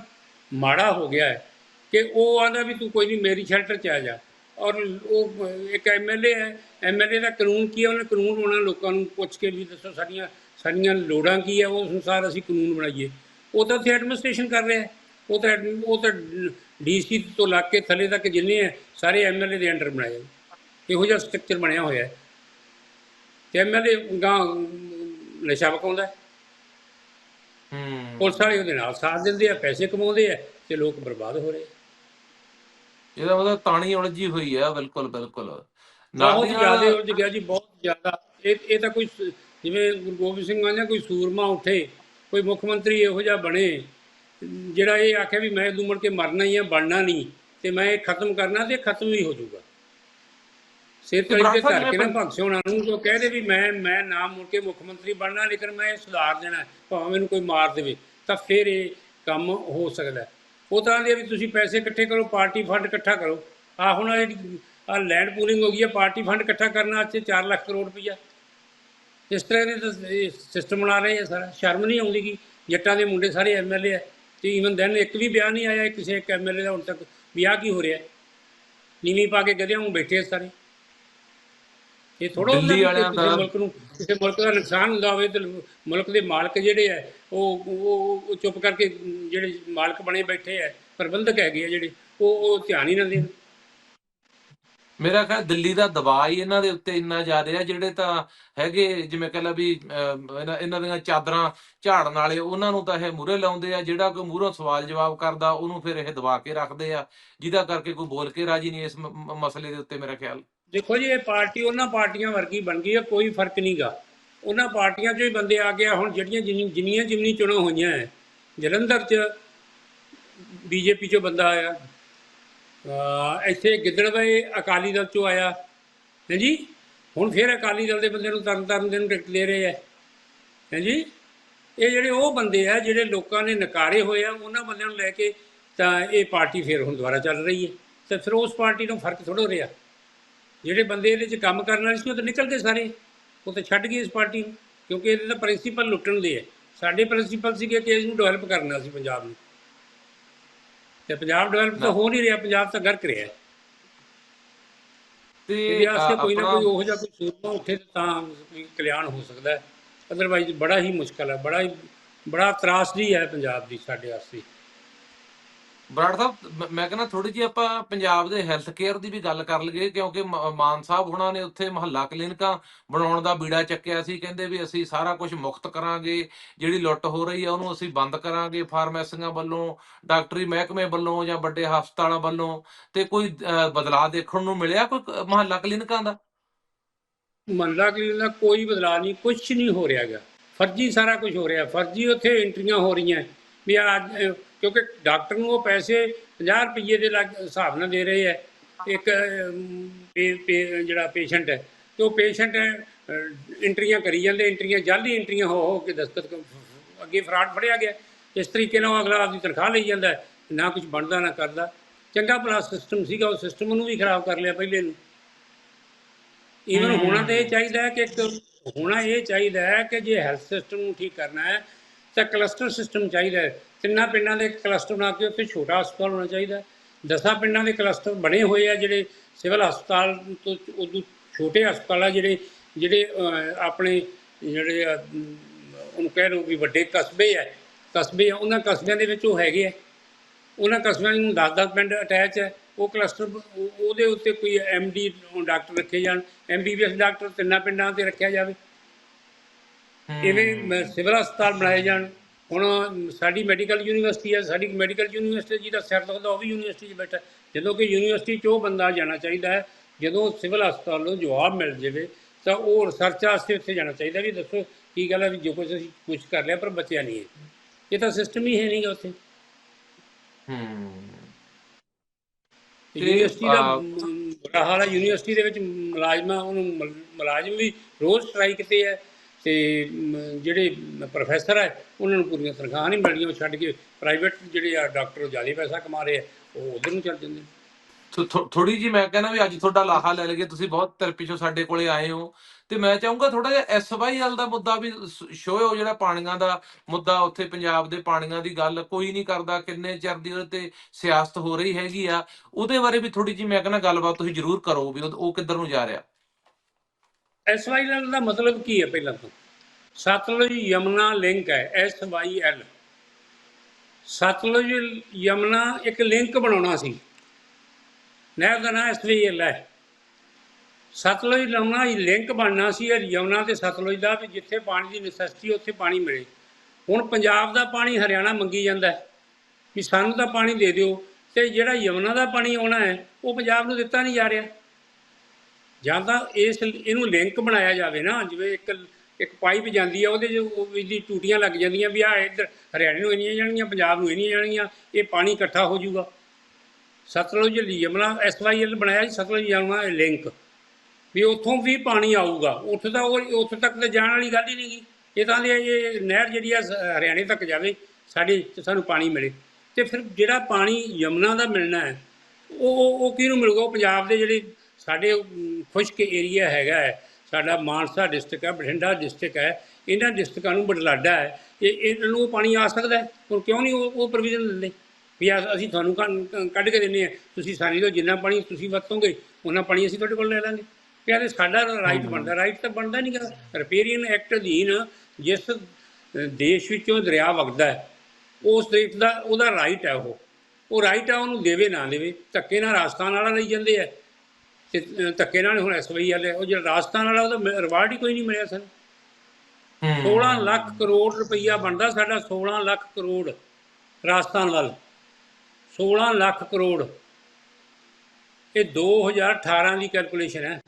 ਮਾੜਾ ਹੋ ਗਿਆ ਹੈ ਕਿ ਉਹ ਆਂਦਾ ਵੀ ਤੂੰ ਕੋਈ ਨਹੀਂ ਮੇਰੀ ਸ਼ੈਲਟਰ 'ਚ ਆ ਜਾ। ਔਰ ਉਹ ਇੱਕ ਐਮਐਲਏ ਹੈ ਐਮਐਲਏ ਦਾ ਕਾਨੂੰਨ ਕੀ ਹੈ? ਉਹਨੇ ਕਾਨੂੰਨ ਬਣਾਉਣਾ ਲੋਕਾਂ ਨੂੰ ਪੁੱਛ ਕੇ ਵੀ ਦੱਸੋ ਸਾਡੀਆਂ ਸਾਡੀਆਂ ਲੋੜਾਂ ਕੀ ਹੈ ਉਸ ਅਨੁਸਾਰ ਅਸੀਂ ਕਾਨੂੰਨ ਬਣਾਈਏ। ਉਹ ਤਾਂ ਉੱਥੇ ਐਡਮਿਨਿਸਟ੍ਰੇਸ਼ਨ ਕਰ ਰਿਹਾ ਉਹ ਤਾਂ ਐਡਮ- ਉਹ ਤਾਂ ਡੀਸੀ ਤੋਂ ਲੱਗ ਕੇ ਥੱਲੇ ਤੱਕ ਜਿੰਨੇ ਹੈ, ਸਾਰੇ ਐਮਐਲਏ ਦੇ ਅੰਡਰ ਬਣਾਏ ਇਹੋ ਜਿਹਾ ਸਟਰਕਚਰ ਬਣਿਆ ਹੋਇਆ ਹੈ। ਤੇ ਐਮਐਲਏ ਗਾਂ ਨਸ਼ਾ ਪਕਾਉਂਦਾ ਹੈ। ਹੂੰ। ਪੁਲਿਸ ਵਾਲੇ ਉਹਦੇ ਨਾਲ ਸਾਥ ਦਿੰਦੇ ਆ ਪੈਸੇ ਕਮਾਉਂਦੇ ਆ ਤੇ ਲੋਕ ਬਰਬਾਦ ਹੋ ਰਹੇ ਇਹਦਾ ਮਤਲਬ ਤਾਣੀ ਉਲਝੀ ਹੋਈ ਆ ਬਿਲਕੁਲ ਬਿਲਕੁਲ। ਨਾਲ ਬਹੁਤ ਦੀ ਨਾਲ- ਜ਼ਿਆਦਾ ਉਲਝ ਗਿਆ ਜੀ ਬਹੁਤ ਜ਼ਿਆਦਾ। ਇਹ ਇਹ ਤਾਂ ਕੋਈ ਸ- ਜਿਵੇਂ ਗੁਰੂ ਗੋਬਿੰਦ ਸਿੰਘ ਆਂਦਾ ਕੋਈ ਸੂਰਮਾ ਉੱਠੇ ਕੋਈ ਮੁੱਖ ਮੰਤਰੀ ਇਹੋ ਜਿਹਾ ਬਣੇ ਜਿਹੜਾ ਇਹ ਆਖੇ ਵੀ ਮੈਂ ਦੂਮੜ ਕੇ ਮਰਨਾ ਹੀ ਆ ਬਣਨਾ ਨਹੀਂ ਤੇ ਮੈਂ ਇਹ ਖਤਮ ਕਰਨਾ ਤੇ ਖਤਮ ਵੀ ਹੋ ਜਾਊਗਾ। ਸਿਰ ਤੇ ਬਰਾਬਰ ਧਰ ਕੇ ਨਾ ਭਗਤ ਸਿਉਣਾ ਨੂੰ ਜੋ ਕਹਦੇ ਵੀ ਮੈਂ ਮੈਂ ਨਾਮ ਮੁੜ ਕੇ ਮੁੱਖ ਮੰਤਰੀ ਬਣਨਾ ਲੇਕਿਨ ਮੈਂ ਇਹ ਸੁਧਾਰ ਦੇਣਾ ਭਾਵੇਂ ਮੈਨੂੰ ਕੋਈ ਮਾਰ ਦੇਵੇ ਤਾਂ ਫਿਰ ਇਹ ਕੰਮ ਹੋ ਸਕਦਾ। ਉਹ ਤਰ੍ਹਾਂ ਦੇ ਵੀ ਤੁਸੀਂ ਪੈਸੇ ਇਕੱਠੇ ਕਰੋ ਪਾਰਟੀ ਫੰਡ ਇਕੱਠਾ ਕਰੋ। ਆ ਹੁਣ ਆ ਲੈਂਡ ਪੂਲਿੰਗ ਹੋ ਗਈ ਹੈ ਪਾਰਟੀ ਫੰਡ ਇਕੱਠਾ ਕਰਨਾ ਅੱਜ 4 ਲੱਖ ਕਰੋੜ ਰੁਪਈਆ। ਇਸ ਤਰ੍ਹਾਂ ਦੇ ਸਿਸਟਮ ਬਣਾ ਰਹੇ ਆ ਸਾਰਾ। ਸ਼ਰਮ ਨਹੀਂ ਆਉਂਦੀ ਕਿ ਜੱਟਾਂ ਦੇ ਮੁੰਡੇ ਸਾਰੇ ਐਮਐਲਏ ਆ। ਤੇ ਈਵਨ ਦੈਨ ਇੱਕ ਵੀ ਬਿਆਨ ਨਹੀਂ ਆਇਆ ਕਿਸੇ ਇੱਕ ਐਮਐਲਏ ਦਾ ਹੁਣ ਤੱਕ। ਵੀ ਆਹ ਕੀ ਹੋ ਰਿਹਾ। ਨੀਵੀਂ ਪਾ ਕੇ ਗਧਿਆਂ ਨੂੰ ਬੈਠੇ ਸਾਰੇ। ਇਹ ਥੋੜਾ ਦਿੱਲੀ ਵਾਲਿਆਂ ਦਾ- ਮੁਲਕ ਨੂੰ ਕਿਸੇ ਮੁਲਕ ਦਾ ਨੁਕਸਾਨ ਹੁੰਦਾ ਹੋਵੇ ਤੇ ਮੁਲਕ ਦੇ ਮਾਲਕ ਜਿਹੜੇ ਆ ਉਹ ਉਹ ਚੁੱਪ ਕਰਕੇ ਜਿਹੜੇ ਮਾਲਕ ਬਣੇ ਬੈਠੇ ਆ ਪ੍ਰਬੰਧਕ ਹੈਗੇ ਆ ਜਿਹੜੇ ਉਹ ਉਹ ਧਿਆਨ ਹੀ ਨਾ ਦੇਣ। ਮੇਰਾ ਖਿਆਲ ਦਿੱਲੀ ਦਾ ਦਬਾਅ ਹੀ ਇਹਨਾਂ ਦੇ ਉੱਤੇ ਇੰਨਾ ਜ਼ਿਆਦਾ ਆ ਜਿਹੜੇ ਤਾਂ ਹੈਗੇ ਜਿਵੇਂ ਕਹ ਲਾ ਵੀ ਇਹਨਾਂ ਦੀਆਂ ਚਾਦਰਾਂ ਝਾੜਨ ਵਾਲੇ ਉਹਨਾਂ ਨੂੰ ਤਾਂ ਇਹ ਮੂਹਰੇ ਲਾਉਂਦੇ ਆ ਜਿਹੜਾ ਕੋਈ ਮੂਹਰੋਂ ਸਵਾਲ ਜਵਾਬ ਕਰਦਾ ਉਹਨੂੰ ਫਿਰ ਇਹ ਦਬਾ ਕੇ ਰੱਖਦੇ ਆ ਜਿਹਦਾ ਕਰਕੇ ਕੋਈ ਬੋਲ ਕੇ ਰਾਜੀ ਨਹੀਂ ਇਸ ਮਸਲੇ ਦੇ ਉੱਤੇ ਮੇਰਾ ਖਿਆਲ। ਦੇਖੋ ਜੀ, ਇਹ ਪਾਰਟੀ ਉਹਨਾਂ ਪਾਰਟੀਆਂ ਵਰਗੀ ਬਣ ਗਈ ਹੈ ਕੋਈ ਫ਼ਰਕ ਨਹੀਂਗਾ ਉਹਨਾਂ ਪਾਰਟੀਆਂ 'ਚੋਂ ਹੀ ਬੰਦੇ ਆ ਗਿਆ ਹੁਣ ਜਿਹੜੀਆਂ ਜਿੰਨੀ- ਜਿੰਨੀਆਂ ਜਿੰਨੀ ਚੁਣਾਂ ਹੋਈਆਂ ਹੈ ਜਲੰਧਰ 'ਚ ਬੀਜੇਪੀ 'ਚੋਂ ਬੰਦਾ ਆਇਆ ਇੱਥੇ ਗਿੱਦੜਵੇ ਅਕਾਲੀ ਦਲ 'ਚੋਂ ਆਇਆ ਹਾਂਜੀ ਹੁਣ ਫਿਰ ਅਕਾਲੀ ਦਲ ਦੇ ਬੰਦੇ ਨੂੰ ਤਰਨ ਤਾਰਨ ਦੇ ਨੂੰ ਟਿਕਟ ਦੇ ਰਹੇ ਹੈ ਹਾਂਜੀ ਇਹ ਜਿਹੜੇ ਉਹ ਬੰਦੇ ਆ, ਜਿਹੜੇ ਲੋਕਾਂ ਨੇ ਨਕਾਰੇ ਹੋਏ ਆ, ਉਹਨਾਂ ਬੰਦਿਆਂ ਨੂੰ ਲੈ ਕੇ ਤਾਂ ਇਹ ਪਾਰਟੀ ਫਿਰ ਹੁਣ ਦੁਬਾਰਾ ਚੱਲ ਰਹੀ ਹੈ ਤੇ ਫਿਰ ਉਸ ਪਾਰਟੀ ਨੂੰ ਫ਼ਰਕ ਥੋੜ੍ਹਾ ਰਿਹਾ। ਜਿਹੜੇ ਬੰਦੇ ਇਹਦੇ 'ਚ ਕੰਮ ਕਰਨ ਵਾਲੇ ਸੀ ਉਹ ਤਾਂ ਨਿਕਲ ਗਏ ਸਾਰੇ। ਉਹ ਤਾਂ ਛੱਡ ਗਏ ਇਸ ਪਾਰਟੀ ਨੂੰ ਕਿਉਂਕਿ ਇਹਦੇ ਤਾਂ ਪ੍ਰਿੰਸੀਪਲ ਲੁੱਟਣ ਦੇ ਹੈ ਸਾਡੇ ਪ੍ਰਿੰਸੀਪਲ ਸੀਗੇ ਕਿ ਇਸ ਨੂੰ ਡਿਵੈਲਪ ਕਰਨਾ ਸੀ ਪੰਜਾਬ ਨੂੰ। ਤੇ ਪੰਜਾਬ ਡਿਵੈਲਪ ਤਾਂ ਹੋ ਨਹੀਂ ਰਿਹਾ ਪੰਜਾਬ ਤਾਂ ਗਰਕ ਰਿਹਾ। ਤੇ ਅ, ਕੋਈ ਨਾ ਕੋਈ ਉਹੋ ਜਿਹਾ ਕੋਈ ਸੂਰਮਾ ਉੱਠੇ ਤਾਂ ਕਲਿਆਣ ਹੋ ਸਕਦਾ ਹੈ। ਅਦਰਵਾਈਜ਼ ਬੜਾ ਹੀ ਮੁਸ਼ਕਲ ਹੈ ਬੜਾ ਹੀ ਬੜਾ ਤਰਾਸਦੀ ਹੈ ਪੰਜਾਬ ਦੀ ਸਾਡੇ ਵਾਸਤੇ। ਬਰਾੜ ਸਾਹਿਬ ਮੈਂ ਕਹਿੰਦਾ ਥੋੜੀ ਜਿਹੀ ਆਪਾਂ ਪੰਜਾਬ ਦੇ ਹੈਲਥ ਕੇਅਰ ਦੀ ਵੀ ਗੱਲ ਕਰ ਲਈਏ ਕਿਉਂਕਿ ਮਾਨ ਸਾਹਿਬ ਹੁਣਾਂ ਨੇ ਉੱਥੇ ਮਹੱਲਾ ਕਲੀਨਿਕਾਂ ਬਣਾਉਣ ਦਾ ਬੀੜਾ ਚੱਕਿਆ ਸੀ ਕਹਿੰਦੇ ਵੀ ਅਸੀਂ ਸਾਰਾ ਕੁਝ ਮੁਫਤ ਕਰਾਂਗੇ ਜਿਹੜੀ ਲੁੱਟ ਹੋ ਰਹੀ ਹੈ ਉਹਨੂੰ ਅਸੀਂ ਬੰਦ ਕਰਾਂਗੇ ਫਾਰਮੇਸੀਆਂ ਵੱਲੋਂ ਡਾਕਟਰੀ ਮਹਿਕਮੇ ਵੱਲੋਂ ਜਾਂ ਵੱਡੇ ਹਸਪਤਾਲਾਂ ਵੱਲੋਂ ਤੇ ਕੋਈ ਬਦਲਾਅ ਦੇਖਣ ਨੂੰ ਮਿਲਿਆ ਕੋਈ ਕ- ਮਹੱਲਾ ਕਲੀਨਿਕਾਂ ਦਾ? ਮੰਦਾ ਕਲੀਨਿਕ ਦਾ ਕੋਈ ਬਦਲਾਅ ਨਹੀਂ ਕੁਝ ਨਹੀਂ ਹੋ ਰਿਹਾਗਾ ਫਰਜ਼ੀ ਸਾਰਾ ਕੁਝ ਹੋ ਰਿਹਾ ਫਰਜ਼ੀ ਉੱਥੇ ਐਂਟਰੀਆਂ ਹੋ ਰਹੀਆਂ ਵੀ ਅੱਜ, ਕਿਉਂਕਿ ਡਾਕਟਰ ਨੂੰ ਉਹ ਪੈਸੇ 50 ਰੁਪਏ ਦੇ ਲੱਗ ਹਿਸਾਬ ਨਾਲ ਦੇ ਰਹੇ ਹੈ। ਇੱਕ ਜਿਹੜਾ ਪੇਸ਼ੈਂਟ ਹੈ, ਤੇ ਉਹ ਪੇਸ਼ੈਂਟ ਇੰਟਰੀਆਂ ਕਰੀ ਜਾਂਦੇ ਐਂਟਰੀਆਂ ਜਾਲੀ ਐਂਟਰੀਆਂ ਹੋ ਹੋ ਕੇ ਦਸਤਖਤ ਅੱਗੇ ਫਰਾਡ ਫੜਿਆ ਗਿਆ। ਇਸ ਤਰੀਕੇ ਨਾਲ ਉਹ ਅਗਲਾ ਆਪਦੀ ਤਨਖਾਹ ਲਈ ਜਾਂਦਾ ਨਾ ਕੁਝ ਬਣਦਾ, ਨਾ ਕਰਦਾ। ਚੰਗਾ ਭਲਾ ਸਿਸਟਮ ਸੀਗਾ, ਉਹ ਸਿਸਟਮ ਨੂੰ ਵੀ ਖਰਾਬ ਕਰ ਲਿਆ ਪਹਿਲੇ ਨੂੰ। ਈਵਨ ਹੋਣਾ ਤਾਂ ਇਹ ਚਾਹੀਦਾ ਹੈ ਕਿ ਇੱਕ, ਹੋਣਾ ਇਹ ਚਾਹੀਦਾ ਹੈ ਕਿ ਜੇ ਹੈਲਥ ਸਿਸਟਮ ਨੂੰ ਠੀਕ ਕਰਨਾ ਹੈ ਤਾਂ ਕਲਸਟਰ ਸਿਸਟਮ ਚਾਹੀਦਾ ਹੈ। ਤਿੰਨਾਂ ਪਿੰਡਾਂ ਦੇ ਕਲਸਟਰ ਬਣਾ ਕੇ ਉੱਥੇ ਛੋਟਾ ਹਸਪਤਾਲ ਹੋਣਾ ਚਾਹੀਦਾ ਦਸਾਂ ਪਿੰਡਾਂ ਦੇ ਕਲਸਟਰ ਬਣੇ ਹੋਏ ਆ ਜਿਹੜੇ ਸਿਵਲ ਹਸਪਤਾਲ ਤੋਂ ਉਦੋਂ ਛੋਟੇ ਹਸਪਤਾਲ ਆ ਜਿਹੜੇ ਜਿਹੜੇ ਆਪਣੇ ਜਿਹੜੇ ਉਹਨੂੰ ਕਹਿ ਲਓ ਵੀ ਵੱਡੇ ਕਸਬੇ ਆ। ਕਸਬੇ ਆ, ਉਹਨਾਂ ਕਸਬਿਆਂ ਦੇ ਵਿੱਚ ਉਹ ਹੈਗੇ ਆ। ਉਹਨਾਂ ਕਸਬਿਆਂ ਨੂੰ 10-10 ਪਿੰਡ ਅਟੈਚ ਹੈ ਉਹ ਕਲਸਟਰ ਉਹਦੇ ਉੱਤੇ ਕੋਈ ਐਮਡੀ ਡਾਕਟਰ ਰੱਖੇ ਜਾਣ। ਐਮਬੀਬੀਐਸ ਡਾਕਟਰ ਤਿੰਨਾਂ ਪਿੰਡਾਂ ਤੇ ਰੱਖਿਆ ਜਾਵੇ। ਇਵੇਂ ਸਿਵਲ ਹਸਪਤਾਲ ਬਣਾਏ ਜਾਣ। ਹੁਣ ਸਾਡੀ ਮੈਡੀਕਲ ਯੂਨੀਵਰਸਿਟੀ ਹੈ ਸਾਡੀ ਮੈਡੀਕਲ ਯੂਨੀਵਰਸਿਟੀ ਜਿਹਦਾ ਸਿਰ ਦੁਖਦਾ ਉਹ ਵੀ ਯੂਨੀਵਰਸਿਟੀ 'ਚ ਬੈਠਾ। ਜਦੋਂ ਕਿ ਯੂਨੀਵਰਸਿਟੀ 'ਚ ਉਹ ਬੰਦਾ ਜਾਣਾ ਚਾਹੀਦਾ ਹੈ ਜਦੋਂ ਸਿਵਲ ਹਸਪਤਾਲ ਨੂੰ ਜਵਾਬ ਮਿਲ ਜਾਵੇ ਤਾਂ ਉਹ ਰਿਸਰਚ ਵਾਸਤੇ ਉੱਥੇ ਜਾਣਾ ਚਾਹੀਦਾ ਵੀ ਦੱਸੋ ਕੀ ਗੱਲ ਹੈ ਵੀ ਜੋ ਕੁਝ ਅਸੀਂ ਕੁਝ ਕਰ ਲਿਆ ਪਰ ਬਚਿਆ ਨਹੀਂ ਹੈ ਇਹ ਤਾਂ ਸਿਸਟਮ ਹੀ ਹੈ ਨਹੀਂਗਾ ਉੱਥੇ। ਹੂੰ। ਯੂਨੀਵਰਸਿਟੀ ਦਾ ਬੁਰਾ ਹਾਲ ਹੈ ਯੂਨੀਵਰਸਿਟੀ ਦੇ ਵਿੱਚ ਮੁਲਾਜ਼ਮਾਂ ਉਹਨੂੰ ਮੁਲ- ਮੁਲਾਜ਼ਮ ਵੀ ਰੋਜ਼ ਸਟ੍ਰਾਈਕ ਤੇ ਹੈ। ਤੇ ਜਿਹੜੇ ਪ੍ਰੋਫੈਸਰ ਹੈ, ਉਹਨਾਂ ਨੂੰ ਪੂਰੀਆਂ ਤਨਖਾਹਾਂ ਨਹੀਂ ਮਿਲਦੀਆਂ ਉਹ ਛੱਡ ਕੇ ਪ੍ਰਾਈਵੇਟ ਜਿਹੜੇ ਆ ਡਾਕਟਰ ਉਹ ਜ਼ਿਆਦਾ ਪੈਸਾ ਕਮਾ ਰਹੇ ਆ, ਉਹ ਉਧਰ ਨੂੰ ਚੱਲ ਜਾਂਦੇ ਨੇ। ਥੋੜੀ ਜੀ ਮੈਂ ਕਹਿੰਦਾ ਵੀ ਅੱਜ ਤੁਹਾਡਾ ਲਾਹਾ ਲੈ ਲਗੇ ਤੁਸੀਂ ਬਹੁਤ ਤਰ ਪਿੱਛੋਂ ਸਾਡੇ ਕੋਲੇ ਆਏ ਹੋ। ਤੇ ਮੈਂ ਚਾਹੂੰਗਾ ਥੋੜਾ ਜਿਹਾ ਐਸਵਾਈਐਲ ਦਾ ਮੁੱਦਾ ਵੀ ਸ਼ੋਇਓ ਜਿਹੜਾ ਪਾਣੀਆਂ ਦਾ ਮੁੱਦਾ ਉੱਥੇ ਪੰਜਾਬ ਦੇ ਪਾਣੀਆਂ ਦੀ ਗੱਲ ਕੋਈ ਨਹੀਂ ਕਰਦਾ, ਕਿੰਨੇ ਚਿਰ ਦੀ ਉਹਦੇ ਤੇ ਸਿਆਸਤ ਹੋ ਰਹੀ ਹੈਗੀ ਆ, ਉਹਦੇ ਬਾਰੇ ਵੀ ਥੋੜੀ ਜੀ ਮੈਂ ਕਹਿੰਦਾ ਗੱਲਬਾਤ ਤੁਸੀਂ ਜ਼ਰੂਰ ਕਰੋ ਵੀ ਉਹ ਕਿੱਧਰ ਨੂੰ ਜਾ ਰਿਹਾ। ਐਸ ਵਾਈ ਐਸਵਾਈਐਲ ਦਾ ਮਤਲਬ ਕੀ ਹੈ ਪਹਿਲਾਂ ਤੋਂ? ਸਤਲੁਜ ਯਮਨਾ ਲਿੰਕ ਹੈ S Y SYL Sutlej Yamuna ਇੱਕ ਲਿੰਕ ਬਣਾਉਣਾ ਸੀ। ਨਹਿਰ ਦਾ ਨਾ ਐਸ ਵਾਈ ਐਸਵਾਈਐਲ ਹੈ। ਸਤਲੁਜ ਯਮਨਾ ਇਹ ਲਿੰਕ ਬਣਨਾ ਸੀ ਇਹ ਯਮਨਾ ਤੇ ਸਤਲੁਜ ਦਾ ਵੀ ਜਿੱਥੇ ਪਾਣੀ ਦੀ ਨੈਸੈਸਿਟੀ ਉੱਥੇ ਪਾਣੀ ਮਿਲੇ। ਹੁਣ ਪੰਜਾਬ ਦਾ ਪਾਣੀ ਹਰਿਆਣਾ ਮੰਗੀ ਜਾਂਦਾ ਹੈ। ਵੀ ਸਾਨੂੰ ਤਾਂ ਪਾਣੀ ਦੇ ਦਿਓ ਤੇ ਜਿਹੜਾ ਯਮਨਾ ਦਾ ਪਾਣੀ ਆਉਣਾ ਹੈ, ਉਹ ਪੰਜਾਬ ਨੂੰ ਦਿੱਤਾ ਨਹੀਂ ਜਾ ਰਿਹਾ। ਜਾਂ ਤਾਂ ਇਸ, ਇਹਨੂੰ ਲਿੰਕ ਬਣਾਇਆ ਜਾਵੇ ਨਾ, ਜਿਵੇਂ ਇੱਕ ਇੱਕ ਪਾਈਪ ਜਾਂਦੀ ਆ, ਉਹਦੇ 'ਚ ਉਹ ਦੀ ਟੂਟੀਆਂ ਲੱਗ ਜਾਂਦੀਆਂ ਵੀ ਆ ਇੱਧਰ ਹਰਿਆਣੇ ਨੂੰ ਇੰਨੀਆਂ ਜਾਣਗੀਆਂ, ਪੰਜਾਬ ਨੂੰ ਇੰਨੀਆਂ ਜਾਣਗੀਆਂ, ਇਹ ਪਾਣੀ ਇਕੱਠਾ ਹੋ ਜਾਊਗਾ। ਸਤਲੁਜ ਯਮਨਾ ਐਸਵਾਈਐਲ ਬਣਾਇਆ ਜੀ ਸਤਲੁਜ ਯਮਨਾ ਲਿੰਕ ਵੀ ਉੱਥੋਂ ਵੀ ਪਾਣੀ ਆਊਗਾ। ਉੱਥੇ ਤਾਂ ਉਹ, ਉੱਥੇ ਤੱਕ ਤਾਂ ਜਾਣ ਵਾਲੀ ਗੱਲ ਹੀ ਨਹੀਂ ਗੀ। ਇਹ ਤਾਂ ਇਹ ਨਹਿਰ ਜਿਹੜੀ ਆ, ਸ- ਹਰਿਆਣੇ ਤੱਕ ਜਾਵੇ, ਸਾਡੇ ਸਾਨੂੰ ਪਾਣੀ ਮਿਲੇ। ਤੇ ਫਿਰ ਜਿਹੜਾ ਪਾਣੀ ਯਮਨਾ ਦਾ ਮਿਲਣਾ ਹੈ, ਉਹ ਉਹ ਉਹ ਕਿਹਨੂੰ ਮਿਲੂਗਾ? ਉਹ ਪੰਜਾਬ ਦੇ ਜਿਹੜੇ ਸਾਡੇ ਖੁਸ਼ਕ ਏਰੀਆ ਹੈਗਾ ਹੈ। ਸਾਡਾ ਮਾਨਸਾ ਡਿਸਟ੍ਰਿਕਟ ਹੈ ਬਠਿੰਡਾ ਡਿਸਟ੍ਰਿਕਟ ਹੈ। ਇਹਨਾਂ ਡਿਸਟ੍ਰਿਕਾਂ ਨੂੰ ਬਦਲਾਡਾ ਹੈ। ਇਹ ਇਹਨਾਂ ਨੂੰ ਪਾਣੀ ਆ ਸਕਦਾ ਹੈ। ਹੁਣ ਕਿਉਂ ਨਹੀਂ ਉਹ ਉਹ ਪ੍ਰੋਵੀਜ਼ਨ ਦਿੰਦੇ? ਵੀ ਅਸੀਂ ਤੁਹਾਨੂੰ ਕੱਢ- ਕੇ ਦਿੰਦੇ ਆ ਤੁਸੀਂ ਸਾਨੀ ਤੋਂ ਜਿੰਨਾ ਪਾਣੀ ਤੁਸੀਂ ਵਰਤੋਗੇ ਉਹਨਾਂ ਪਾਣੀ ਅਸੀਂ ਤੁਹਾਡੇ ਕੋਲ ਲੈ ਲਾਂਗੇ। ਕਹਿੰਦੇ ਸਾਡਾ ਰਾਈਟ ਬਣਦਾ। ਰਾਈਟ ਤਾਂ ਬਣਦਾ ਨਹੀਂ ਗਾ। ਰਿਪੇਰੀਅਨ ਐਕਟ ਅਧੀਨ ਜਿਸ ਦੇਸ਼ ਵਿੱਚੋਂ ਦਰਿਆ ਵਗਦਾ ਹੈ ਉਸ ਦੇਸ਼ ਦਾ ਉਹਦਾ ਰਾਈਟ ਹੈ ਉਹ। ਉਹ ਰਾਈਟ ਆ ਉਹਨੂੰ ਦੇਵੇ ਨਾ ਦੇਵੇ ਧੱਕੇ ਨਾਲ ਰਾਜਸਥਾਨ ਵਾਲਾ ਲਈ ਜਾਂਦੇ ਆ। ਤੇ ਧੱਕੇ ਨਾਲ ਹੁਣ ਐਸਵਾਈ ਵਾਲੇ। ਉਹ ਜਿਹੜਾ ਰਾਜਸਥਾਨ ਵਾਲਾ ਉਹਦਾ ਰਿਵਾਰਡ ਹੀ ਕੋਈ ਨਹੀਂ ਮਿਲਿਆ ਸਾਨੂੰ। 16 ਲੱਖ ਕਰੋੜ ਰੁਪਈਆ ਬਣਦਾ ਸਾਡਾ 16 ਲੱਖ ਕਰੋੜ ਰਾਜਸਥਾਨ ਵੱਲ। 16 ਲੱਖ ਕਰੋੜ। ਇਹ 2018 ਦੀ ਕੈਲਕੂਲੇਸ਼ਨ ਹੈ।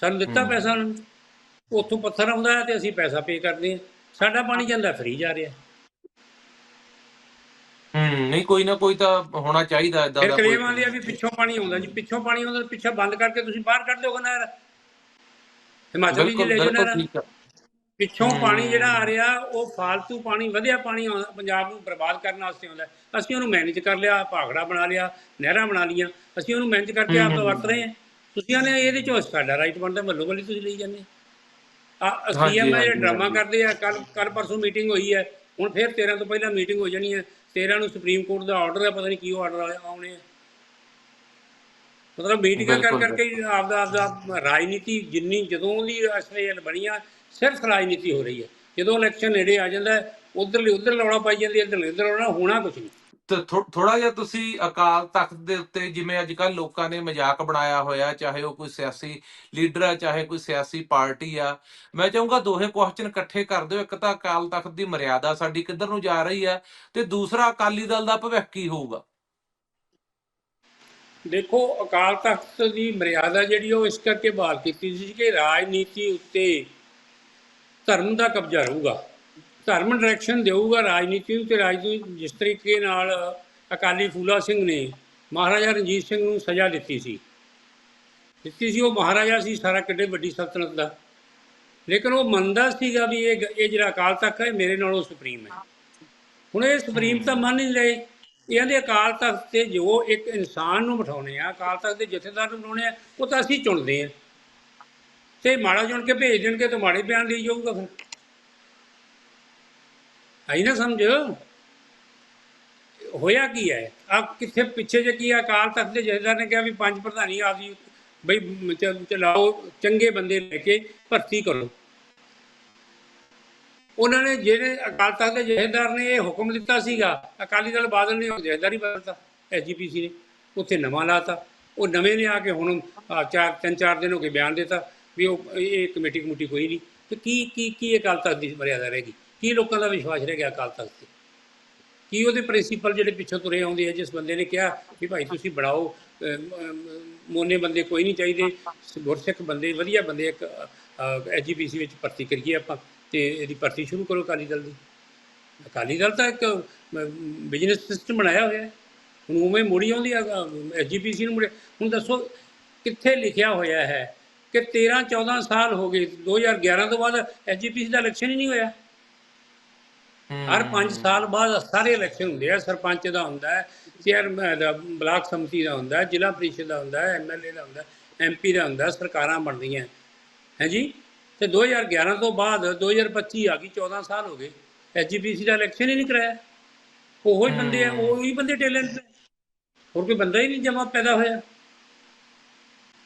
ਸਾਨੂੰ ਦਿੱਤਾ। ਪੈਸਾ ਉੱਥੋਂ ਪੱਥਰ ਆਉਂਦਾ ਤੇ ਅਸੀਂ ਪੈਸਾ ਪੇ ਕਰਦੇ ਹਾਂ। ਸਾਡਾ ਪਾਣੀ ਜਾਂਦਾ ਫਰੀ ਜਾ ਰਿਹਾ। ਹੂੰ ਨਹੀਂ ਕੋਈ ਨਾ ਕੋਈ ਤਾਂ ਹੋਣਾ ਚਾਹੀਦਾ ਇਦਾਂ ਫਿਰ ਦਾ ਕਲੇਮ ਆਉਂਦੇ ਆ ਵੀ ਪਿੱਛੋਂ ਪਾਣੀ ਆਉਂਦਾ ਜੀ ਪਿੱਛੋਂ ਪਾਣੀ ਆਉਂਦਾ ਪਿੱਛੋਂ ਬੰਦ ਕਰਕੇ ਤੁਸੀਂ ਬਾਹਰ ਕੱਢ ਦਿਓਗੇ ਨਹਿਰ। ਹਿਮਾਚਲ ਦੀ ਬਿਲਕੁਲ ਨਹਿਰ। ਠੀਕ ਆ। ਪਿੱਛੋਂ। ਪਾਣੀ ਜਿਹੜਾ ਆ ਰਿਹਾ ਉਹ ਫालतू ਪਾਣੀ ਵਧੀਆ ਪਾਣੀ ਆਉਂਦਾ ਪੰਜਾਬ ਨੂੰ ਬਰਬਾਦ ਕਰਨ ਵਾਸਤੇ ਆਉਂਦਾ। ਹੈ। ਅਸੀਂ ਉਹਨੂੰ ਮੈਨੇਜ ਕਰ ਲਿਆ ਭਾਗੜਾ ਬਣਾ ਲਿਆ ਨਹਿਰਾਂ ਬਣਾ ਲੀਆਂ ਅਸੀਂ ਉਹਨੂੰ ਮੈਨੇਜ ਕਰਕੇ ਆਪ। ਵਰਤ ਰਹੇ ਹਾਂ। ਤੁਸੀਂ ਆਨੇ ਇਹਦੇ ਚੋਂ ਸਾਡਾ ਰਾਈਟ ਬਣਦਾ ਵੱਲੋਂ ਵੱਲੀ ਤੁਸੀਂ ਲਈ ਜਾਂਦੇ ਆ ਹਾਂਜੀ, ਸੀਐਮ ਇਹ ਹਾਂਜੀ, ਡਰਾਮਾ ਹਾਂਜੀ। ਕਰਦੇ ਆ ਕੱਲ ਕੱਲ ਪਰਸੋਂ ਮੀਟਿੰਗ ਹੋਈ ਹੈ। ਹੁਣ ਫਿਰ 13 ਤੋਂ ਪਹਿਲਾਂ ਮੀਟਿੰਗ ਹੋ ਜਾਣੀ ਹੈ। 13 ਨੂੰ ਸੁਪਰੀਮ ਕੋਰਟ ਦਾ ਆਰਡਰ ਹੈ ਪਤਾ ਨਹੀਂ ਕੀ ਆਰਡਰ ਆਉਣੇ ਮਤਲਬ ਮੀਟਿੰਗਾਂ ਕਰ ਕਰਕੇ ਆਪਦਾ ਆਪਦਾ ਰਾਜਨੀਤੀ ਜਿੰਨੀ ਜਦੋਂ ਦੀ ਅਸਲੀਅਤ ਬਣੀ ਆ ਸਿਰਫ ਰਾਜਨੀਤੀ ਹੋ ਰਹੀ ਹੈ। ਜਦੋਂ ਇਲੈਕਸ਼ਨ ਨੇੜੇ ਆ ਜਾਂਦਾ ਉਧਰਲੀ ਉਧਰ ਲਾਉਣਾ ਪਾਈ ਜਾਂਦੀ ਹੈ ਇੱਧਰਲੀ ਇੱਧਰ ਲਾਉਣਾ ਹੋਣਾ ਕੁਝ ਨਹੀਂ। ਥੋੜਾ ਜਿਹਾ ਤੁਸੀਂ ਅਕਾਲ ਤਖਤ ਦੇ ਉੱਤੇ ਜਿਵੇਂ ਅੱਜ ਕੱਲ ਲੋਕਾਂ ਨੇ ਮਜ਼ਾਕ ਬਣਾਇਆ ਹੋਇਆ, ਚਾਹੇ ਉਹ ਕੋਈ ਸਿਆਸੀ ਲੀਡਰ ਆ, ਚਾਹੇ ਕੋਈ ਸਿਆਸੀ ਪਾਰਟੀ ਆ, ਮੈਂ ਚਾਹੂੰਗਾ ਦੋਹੇ ਕੁਐਸਚਨ ਇਕੱਠੇ ਕਰ ਦਿਓ, ਇੱਕ ਤਾਂ ਅਕਾਲ ਤਖਤ ਦੀ ਮਰਿਆਦਾ ਸਾਡੀ ਕਿੱਧਰ ਨੂੰ ਜਾ ਰਹੀ ਹੈ ਤੇ ਦੂਸਰਾ ਅਕਾਲੀ ਦਲ ਦਾ ਭਵਿੱਖ ਕੀ ਹੋਊਗਾ? ਦੇਖੋ, ਅਕਾਲ ਤਖਤ ਦੀ ਮਰਿਆਦਾ ਜਿਹੜੀ ਉਹ ਇਸ ਕਰਕੇ ਬਹਾਲ ਕੀਤੀ ਸੀ ਕਿ ਰਾਜਨੀਤੀ ਉੱਤੇ ਧਰਮ ਦਾ ਕਬਜ਼ਾ ਰਹੂਗਾ। ਧਰਮ ਡਾਇਰੈਕਸ਼ਨ ਦੇਊਗਾ ਰਾਜਨੀਤੀ ਨੂੰ ਤੇ ਰਾਜਨੀਤੀ ਜਿਸ ਤਰੀਕੇ ਨਾਲ ਅਕਾਲੀ ਫੂਲਾ ਸਿੰਘ ਨੇ ਮਹਾਰਾਜਾ ਰਣਜੀਤ ਸਿੰਘ ਨੂੰ ਸਜ਼ਾ ਦਿੱਤੀ ਸੀ। ਦਿੱਤੀ ਸੀ, ਉਹ ਮਹਾਰਾਜਾ ਸੀ, ਸਾਰਾ ਕਿੱਡੇ ਵੱਡੀ ਸਲਤਨਤ ਦਾ। ਲੇਕਿਨ ਉਹ ਮੰਨਦਾ ਸੀਗਾ ਵੀ ਇਹ ਇਹ ਜਿਹੜਾ ਅਕਾਲ ਤਖਤ ਹੈ, ਮੇਰੇ ਨਾਲੋਂ ਸੁਪਰੀਮ ਹੈ। ਹੁਣ ਇਹ ਸੁਪਰੀਮ ਤਾਂ ਮੰਨ ਨਹੀਂ ਲਏ ਇਹਦੇ ਅਕਾਲ ਤਖਤ ਤੇ ਜੋ ਇੱਕ ਇਨਸਾਨ ਨੂੰ ਬਿਠਾਉਣੇ ਆ, ਅਕਾਲ ਤਖਤ ਦੇ ਜਥੇਦਾਰ ਨੂੰ ਬਣਾਉਣੇ ਆ, ਉਹ ਤਾਂ ਅਸੀਂ ਚੁਣਦੇ ਆ। ਤੇ ਮਾੜਾ ਚੁਣ ਕੇ ਭੇਜ ਦੇਣਗੇ ਤਾਂ ਮਾੜੇ ਬਿਆਨ ਲਈ ਜਾਊਗਾ ਫਿਰ। ਆਈ ਨਾ ਸਮਝ? ਹੋਇਆ ਕੀ ਹੈ? ਆ ਕਿੱਥੇ ਪਿੱਛੇ ਜੇ ਕੀ ਅਕਾਲ ਤਖਤ ਦੇ ਜਥੇਦਾਰ ਨੇ ਕਿਹਾ ਵੀ ਪੰਜ ਪ੍ਰਧਾਨੀ ਆ ਬਈ ਚਲਾਓ, ਚੰਗੇ ਬੰਦੇ ਲੈ ਕੇ ਭਰਤੀ ਕਰੋ। ਉਹਨਾਂ ਨੇ ਜਿਹੜੇ ਅਕਾਲ ਤਖਤ ਦੇ ਜਥੇਦਾਰ ਨੇ ਇਹ ਹੁਕਮ ਦਿੱਤਾ ਸੀਗਾ, ਅਕਾਲੀ ਦਲ ਬਾਦਲ ਨੇ ਉਹ ਜਥੇਦਾਰ ਹੀ ਬਦਲਤਾ ਐਸਜੀਪੀਸੀ ਨੇ। ਉੱਥੇ ਨਵਾਂ ਲਾਤਾ। ਉਹ ਨਵੇਂ ਨੇ ਆ ਕੇ ਹੁਣ ਚਾਰ, ਤਿੰਨ, ਚਾਰ ਦਿਨ ਹੋ ਕੇ ਬਿਆਨ ਦਿੱਤਾ ਵੀ ਉਹ, ਇਹ ਕਮੇਟੀ ਕਮੇਟੀ ਕੋਈ ਨਹੀਂ। ਤੇ ਕੀ ਕੀ ਕੀ ਅਕਾਲ ਤਖਤ ਦੀ ਮਰਿਆਦਾ ਰਹਿ ਗਈ? ਕੀ ਲੋਕਾਂ ਦਾ ਵਿਸ਼ਵਾਸ ਰਹਿ ਗਿਆ ਅਕਾਲ ਤਖਤ ਤੇ? ਕੀ ਉਹਦੇ ਪ੍ਰਿੰਸੀਪਲ ਜਿਹੜੇ ਪਿੱਛੋਂ ਤੁਰੇ ਆਉਂਦੇ ਆ, ਜਿਸ ਬੰਦੇ ਨੇ ਕਿਹਾ ਵੀ ਭਾਈ ਤੁਸੀਂ ਬਣਾਓ ਮੋਨੇ ਬੰਦੇ ਕੋਈ ਨਹੀਂ ਚਾਹੀਦੇ, ਗੁਰਸਿੱਖ ਬੰਦੇ, ਵਧੀਆ ਬੰਦੇ, ਇੱਕ ਐਜੀਪੀਸੀ ਵਿੱਚ ਭਰਤੀ ਕਰੀਏ ਆਪਾਂ ਤੇ ਇਹਦੀ ਭਰਤੀ ਸ਼ੁਰੂ ਕਰੋ ਅਕਾਲੀ ਦਲ ਦੀ। ਅਕਾਲੀ ਦਲ ਤਾਂ ਇੱਕ ਬਿਜ਼ਨਸ ਸਿਸਟਮ ਬਣਾਇਆ ਹੋਇਆ ਹੈ। ਹੁਣ ਉਵੇਂ ਮੁੜੀ ਆਉਂਦੀ ਆ ਐਜੀਪੀਸੀ ਨੂੰ ਮੁੜੇ। ਹੁਣ ਦੱਸੋ ਕਿੱਥੇ ਲਿਖਿਆ ਹੋਇਆ ਹੈ ਕਿ 13 14 ਸਾਲ ਹੋ ਗਏ 2011 ਤੋਂ ਬਾਅਦ ਐਜੀਪੀਸੀ ਦਾ ਇਲੈਕਸ਼ਨ ਹੀ ਨਹੀਂ ਹੋਇਆ? ਹਰ 5 ਸਾਲ ਬਾਅਦ ਸਾਰੇ ਇਲੈਕਸ਼ਨ ਹੁੰਦੇ ਆ ਸਰਪੰਚ ਦਾ ਹੁੰਦਾ ਹੈ ਚੇਅਰਮੈਨ ਦਾ ਬਲਾਕ ਸਮਿਤੀ ਦਾ ਹੁੰਦਾ ਹੈ ਜ਼ਿਲ੍ਹਾ ਪ੍ਰੀਸ਼ਦ ਦਾ ਹੁੰਦਾ ਹੈ ਐਮਐਲਏ ਦਾ ਹੁੰਦਾ ਹੈ ਐਮਪੀ ਦਾ ਹੁੰਦਾ ਹੈ ਸਰਕਾਰਾਂ ਬਣਦੀਆਂ ਹੈ। ਜੀ? ਤੇ 2011 ਤੋਂ ਬਾਅਦ 2025 ਆ ਗਈ 14 ਸਾਲ ਹੋ ਗਏ ਐਜੀਪੀਸੀ ਦਾ ਇਲੈਕਸ਼ਨ ਹੀ ਨਹੀਂ ਕਰਾਇਆ। ਉਹੋ ਹੀ ਬੰਦੇ ਆ ਉਹੀ ਬੰਦੇ ਟੈਲੈਂਟ ਹੋਰ ਕੋਈ ਬੰਦਾ ਹੀ ਨਹੀਂ ਜਮਾ ਪੈਦਾ ਹੋਇਆ।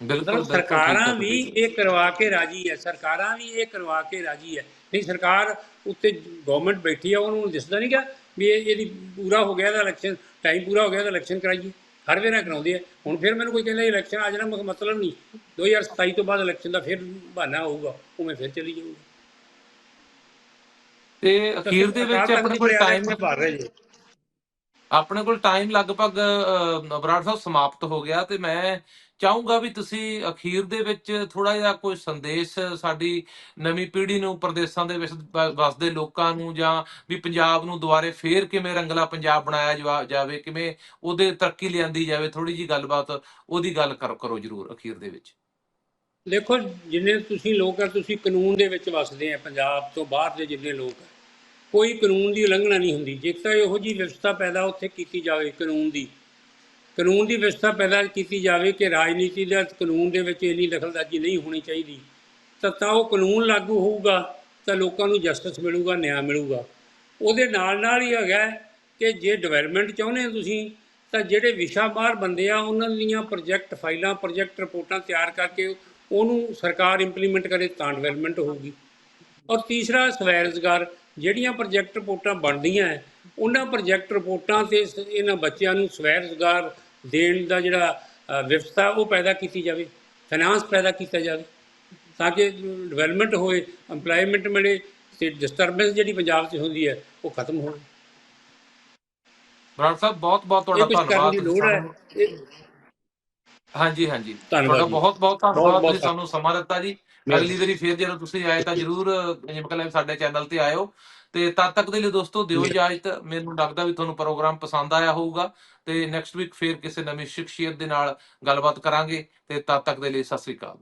ਬਿਲਕੁਲ ਸਰਕਾਰਾਂ ਵੀ ਇਹ ਕਰਵਾ ਕੇ ਰਾਜੀ ਹੈ ਸਰਕਾਰਾਂ ਵੀ ਇਹ ਕਰਵਾ ਕੇ ਰਾਜੀ ਹੈ। ਨਹੀਂ ਸਰਕਾਰ ਉੱਤੇ ਗਵਰਨਮੈਂਟ ਬੈਠੀ ਆ ਉਹਨੂੰ ਦਿਸਦਾ ਨਹੀਂ ਕਿ ਵੀ ਇਹ ਇਹਦੀ ਪੂਰਾ ਹੋ ਗਿਆ ਦਾ ਇਲੈਕਸ਼ਨ ਟਾਈਮ ਪੂਰਾ ਹੋ ਗਿਆ ਤਾਂ ਇਲੈਕਸ਼ਨ ਕਰਾਈਏ। ਹਰ ਵੇਰਾ ਕਰਾਉਂਦੇ ਆ। ਹੁਣ ਫਿਰ ਮੈਨੂੰ ਕੋਈ ਕਹਿੰਦਾ ਇਲੈਕਸ਼ਨ ਆ ਜਾਣਾ ਮ- ਮਤਲਬ ਨਹੀਂ 2027 ਤੋਂ ਬਾਅਦ ਇਲੈਕਸ਼ਨ ਦਾ ਫਿਰ ਬਹਾਨਾ ਹੋਊਗਾ ਉਵੇਂ ਫਿਰ ਚੱਲੀ ਜਾਊਗਾ। ਤੇ ਅਖੀਰ ਦੇ ਵਿੱਚ ਆਪਣੇ ਕੋਲ ਟਾਈਮ ਭਰ ਰਹੇ ਜੀ। ਆਪਣੇ ਕੋਲ ਟਾਈਮ ਲਗਭਗ ਬਰਾੜ ਸਾਹਿਬ ਸਮਾਪਤ ਹੋ ਗਿਆ ਤੇ ਮੈਂ ਚਾਹੂੰਗਾ ਵੀ ਤੁਸੀਂ ਅਖੀਰ ਦੇ ਵਿੱਚ ਥੋੜਾ ਜਿਹਾ ਕੋਈ ਸੰਦੇਸ਼ ਸਾਡੀ ਨਵੀਂ ਪੀੜ੍ਹੀ ਨੂੰ, ਪ੍ਰਦੇਸ਼ਾਂ ਦੇ ਵਿੱਚ ਵ- ਵਸਦੇ ਲੋਕਾਂ ਨੂੰ ਜਾਂ ਵੀ ਪੰਜਾਬ ਨੂੰ ਦੁਬਾਰੇ ਫੇਰ ਕਿਵੇਂ ਰੰਗਲਾ ਪੰਜਾਬ ਬਣਾਇਆ ਜਵਾ- ਜਾਵੇ, ਕਿਵੇਂ ਉਹਦੇ ਤਰੱਕੀ ਲਿਆਂਦੀ ਜਾਵੇ ਥੋੜੀ ਜੀ ਗੱਲਬਾਤ ਉਹਦੀ ਗੱਲ ਕਰ, ਕਰੋ ਜਰੂਰ ਅਖੀਰ ਦੇ ਵਿੱਚ। ਦੇਖੋ, ਜਿੰਨੇ ਤੁਸੀਂ ਲੋਕ ਆ, ਤੁਸੀਂ ਕਾਨੂੰਨ ਦੇ ਵਿੱਚ ਵਸਦੇ ਆ, ਪੰਜਾਬ ਤੋਂ ਬਾਹਰ ਦੇ ਜਿੰਨੇ ਲੋਕ ਆ, ਕੋਈ ਕਾਨੂੰਨ ਦੀ ਉਲੰਘਣਾ ਨਹੀਂ ਹੁੰਦੀ। ਜੇ ਤਾਂ ਇਹੋ ਜੀ ਵਿਵਸਥਾ ਪੈਦਾ ਉੱਥੇ ਕੀਤੀ ਜਾਵੇ ਕਾਨੂੰਨ ਦੀ ਕਾਨੂੰਨ ਦੀ ਵਿਵਸਥਾ ਪੈਦਾ ਕੀਤੀ ਜਾਵੇ ਕਿ ਰਾਜਨੀਤੀ ਦਾ ਕਾਨੂੰਨ ਦੇ ਵਿੱਚ ਇੰਨੀ ਦਖਲਅੰਦਾਜ਼ੀ ਨਹੀਂ ਹੋਣੀ ਚਾਹੀਦੀ, ਤਾਂ ਤਾਂ ਉਹ ਕਾਨੂੰਨ ਲਾਗੂ ਹੋਊਗਾ, ਤਾਂ ਲੋਕਾਂ ਨੂੰ ਜਸਟਿਸ ਮਿਲੂਗਾ, ਨਿਆਂ ਮਿਲੂਗਾ। ਉਹਦੇ ਨਾਲ ਨਾਲ ਹੀ ਹੈਗਾ ਕਿ ਜੇ ਡਿਵੈਲਪਮੈਂਟ ਚਾਹੁੰਦੇ ਹੋ ਤੁਸੀਂ, ਤਾਂ ਜਿਹੜੇ ਵਿਸ਼ਾ ਬਾਹਰ ਬੰਦੇ ਆ, ਉਹਨਾਂ ਦੀਆਂ ਪ੍ਰੋਜੈਕਟ ਫਾਈਲਾਂ ਪ੍ਰੋਜੈਕਟ ਰਿਪੋਰਟਾਂ ਤਿਆਰ ਕਰਕੇ ਉਹਨੂੰ ਸਰਕਾਰ ਇੰਪਲੀਮੈਂਟ ਕਰੇ ਤਾਂ ਡਿਵੈਲਪਮੈਂਟ ਹੋਊਗੀ। ਔਰ ਤੀਸਰਾ ਸਵੈ ਰੁਜ਼ਗਾਰ ਜਿਹੜੀਆਂ ਪ੍ਰੋਜੈਕਟ ਰਿਪੋਰਟਾਂ ਬਣਦੀਆਂ ਹੈ ਉਹਨਾਂ ਪ੍ਰੋਜੈਕਟ ਰਿਪੋਰਟਾਂ ਤੇ ਸ- ਇਹਨਾਂ ਬੱਚਿਆਂ ਨੂੰ ਸਵੈ ਰੁਜ਼ਗਾਰ ਦੇਣ ਦਾ ਜਿਹੜਾ ਵਿਵਸਥਾ ਉਹ ਪੈਦਾ ਕੀਤੀ ਜਾਵੇ ਫਾਈਨਾਂਸ ਪੈਦਾ ਕੀਤਾ ਜਾਵੇ ਤਾਂ ਕਿ ਡਿਵੈਲਪਮੈਂਟ ਹੋਏ EMPLOYMENT ਮਿਲੇ ਤੇ ਡਿਸਟਰਬੈਂਸ ਜਿਹੜੀ ਪੰਜਾਬ 'ਚ ਹੁੰਦੀ ਹੈ ਉਹ ਖਤਮ ਹੋਵੇ ਬਰਾੜ ਸਾਹਿਬ ਬਹੁਤ ਬਹੁਤ ਤੁਹਾਡਾ ਧੰਨਵਾਦ ਹਾਂਜੀ ਹਾਂਜੀ। ਤੁਹਾਡਾ। ਬਹੁਤ ਬਹੁਤ ਧੰਨਵਾਦ ਤੁਸੀਂ ਸਾਨੂੰ ਸਮਾਂ ਦਿੱਤਾ ਜੀ। ਅਗਲੀ ਵਾਰੀ ਫੇਰ ਜਦੋਂ ਤੁਸੀਂ ਆਏ ਤਾਂ ਜਰੂਰ ਜਿਵੇਂ ਸਾਡੇ ਚੈਨਲ ਤੇ ਆਇਓ। ਤੇ ਤਦ ਤੱਕ ਦੇ ਲਈ ਦੋਸਤੋ ਦਿਓ ਇਜਾਜ਼ਤ। ਮੈਨੂੰ ਲੱਗਦਾ ਵੀ ਤੁਹਾਨੂੰ ਪ੍ਰੋਗਰਾਮ ਪਸੰਦ ਆਇਆ ਹੋਊਗਾ। ਤੇ ਨੈਕਸਟ ਵੀਕ ਫੇਰ ਕਿਸੇ ਨਵੀਂ ਸ਼ਖਸੀਅਤ ਦੇ ਨਾਲ ਗੱਲਬਾਤ ਕਰਾਂਗੇ, ਤੇ ਤਦ ਤੱਕ ਦੇ ਲਈ ਸਤਿ ਸ੍ਰੀ ਅਕਾਲ।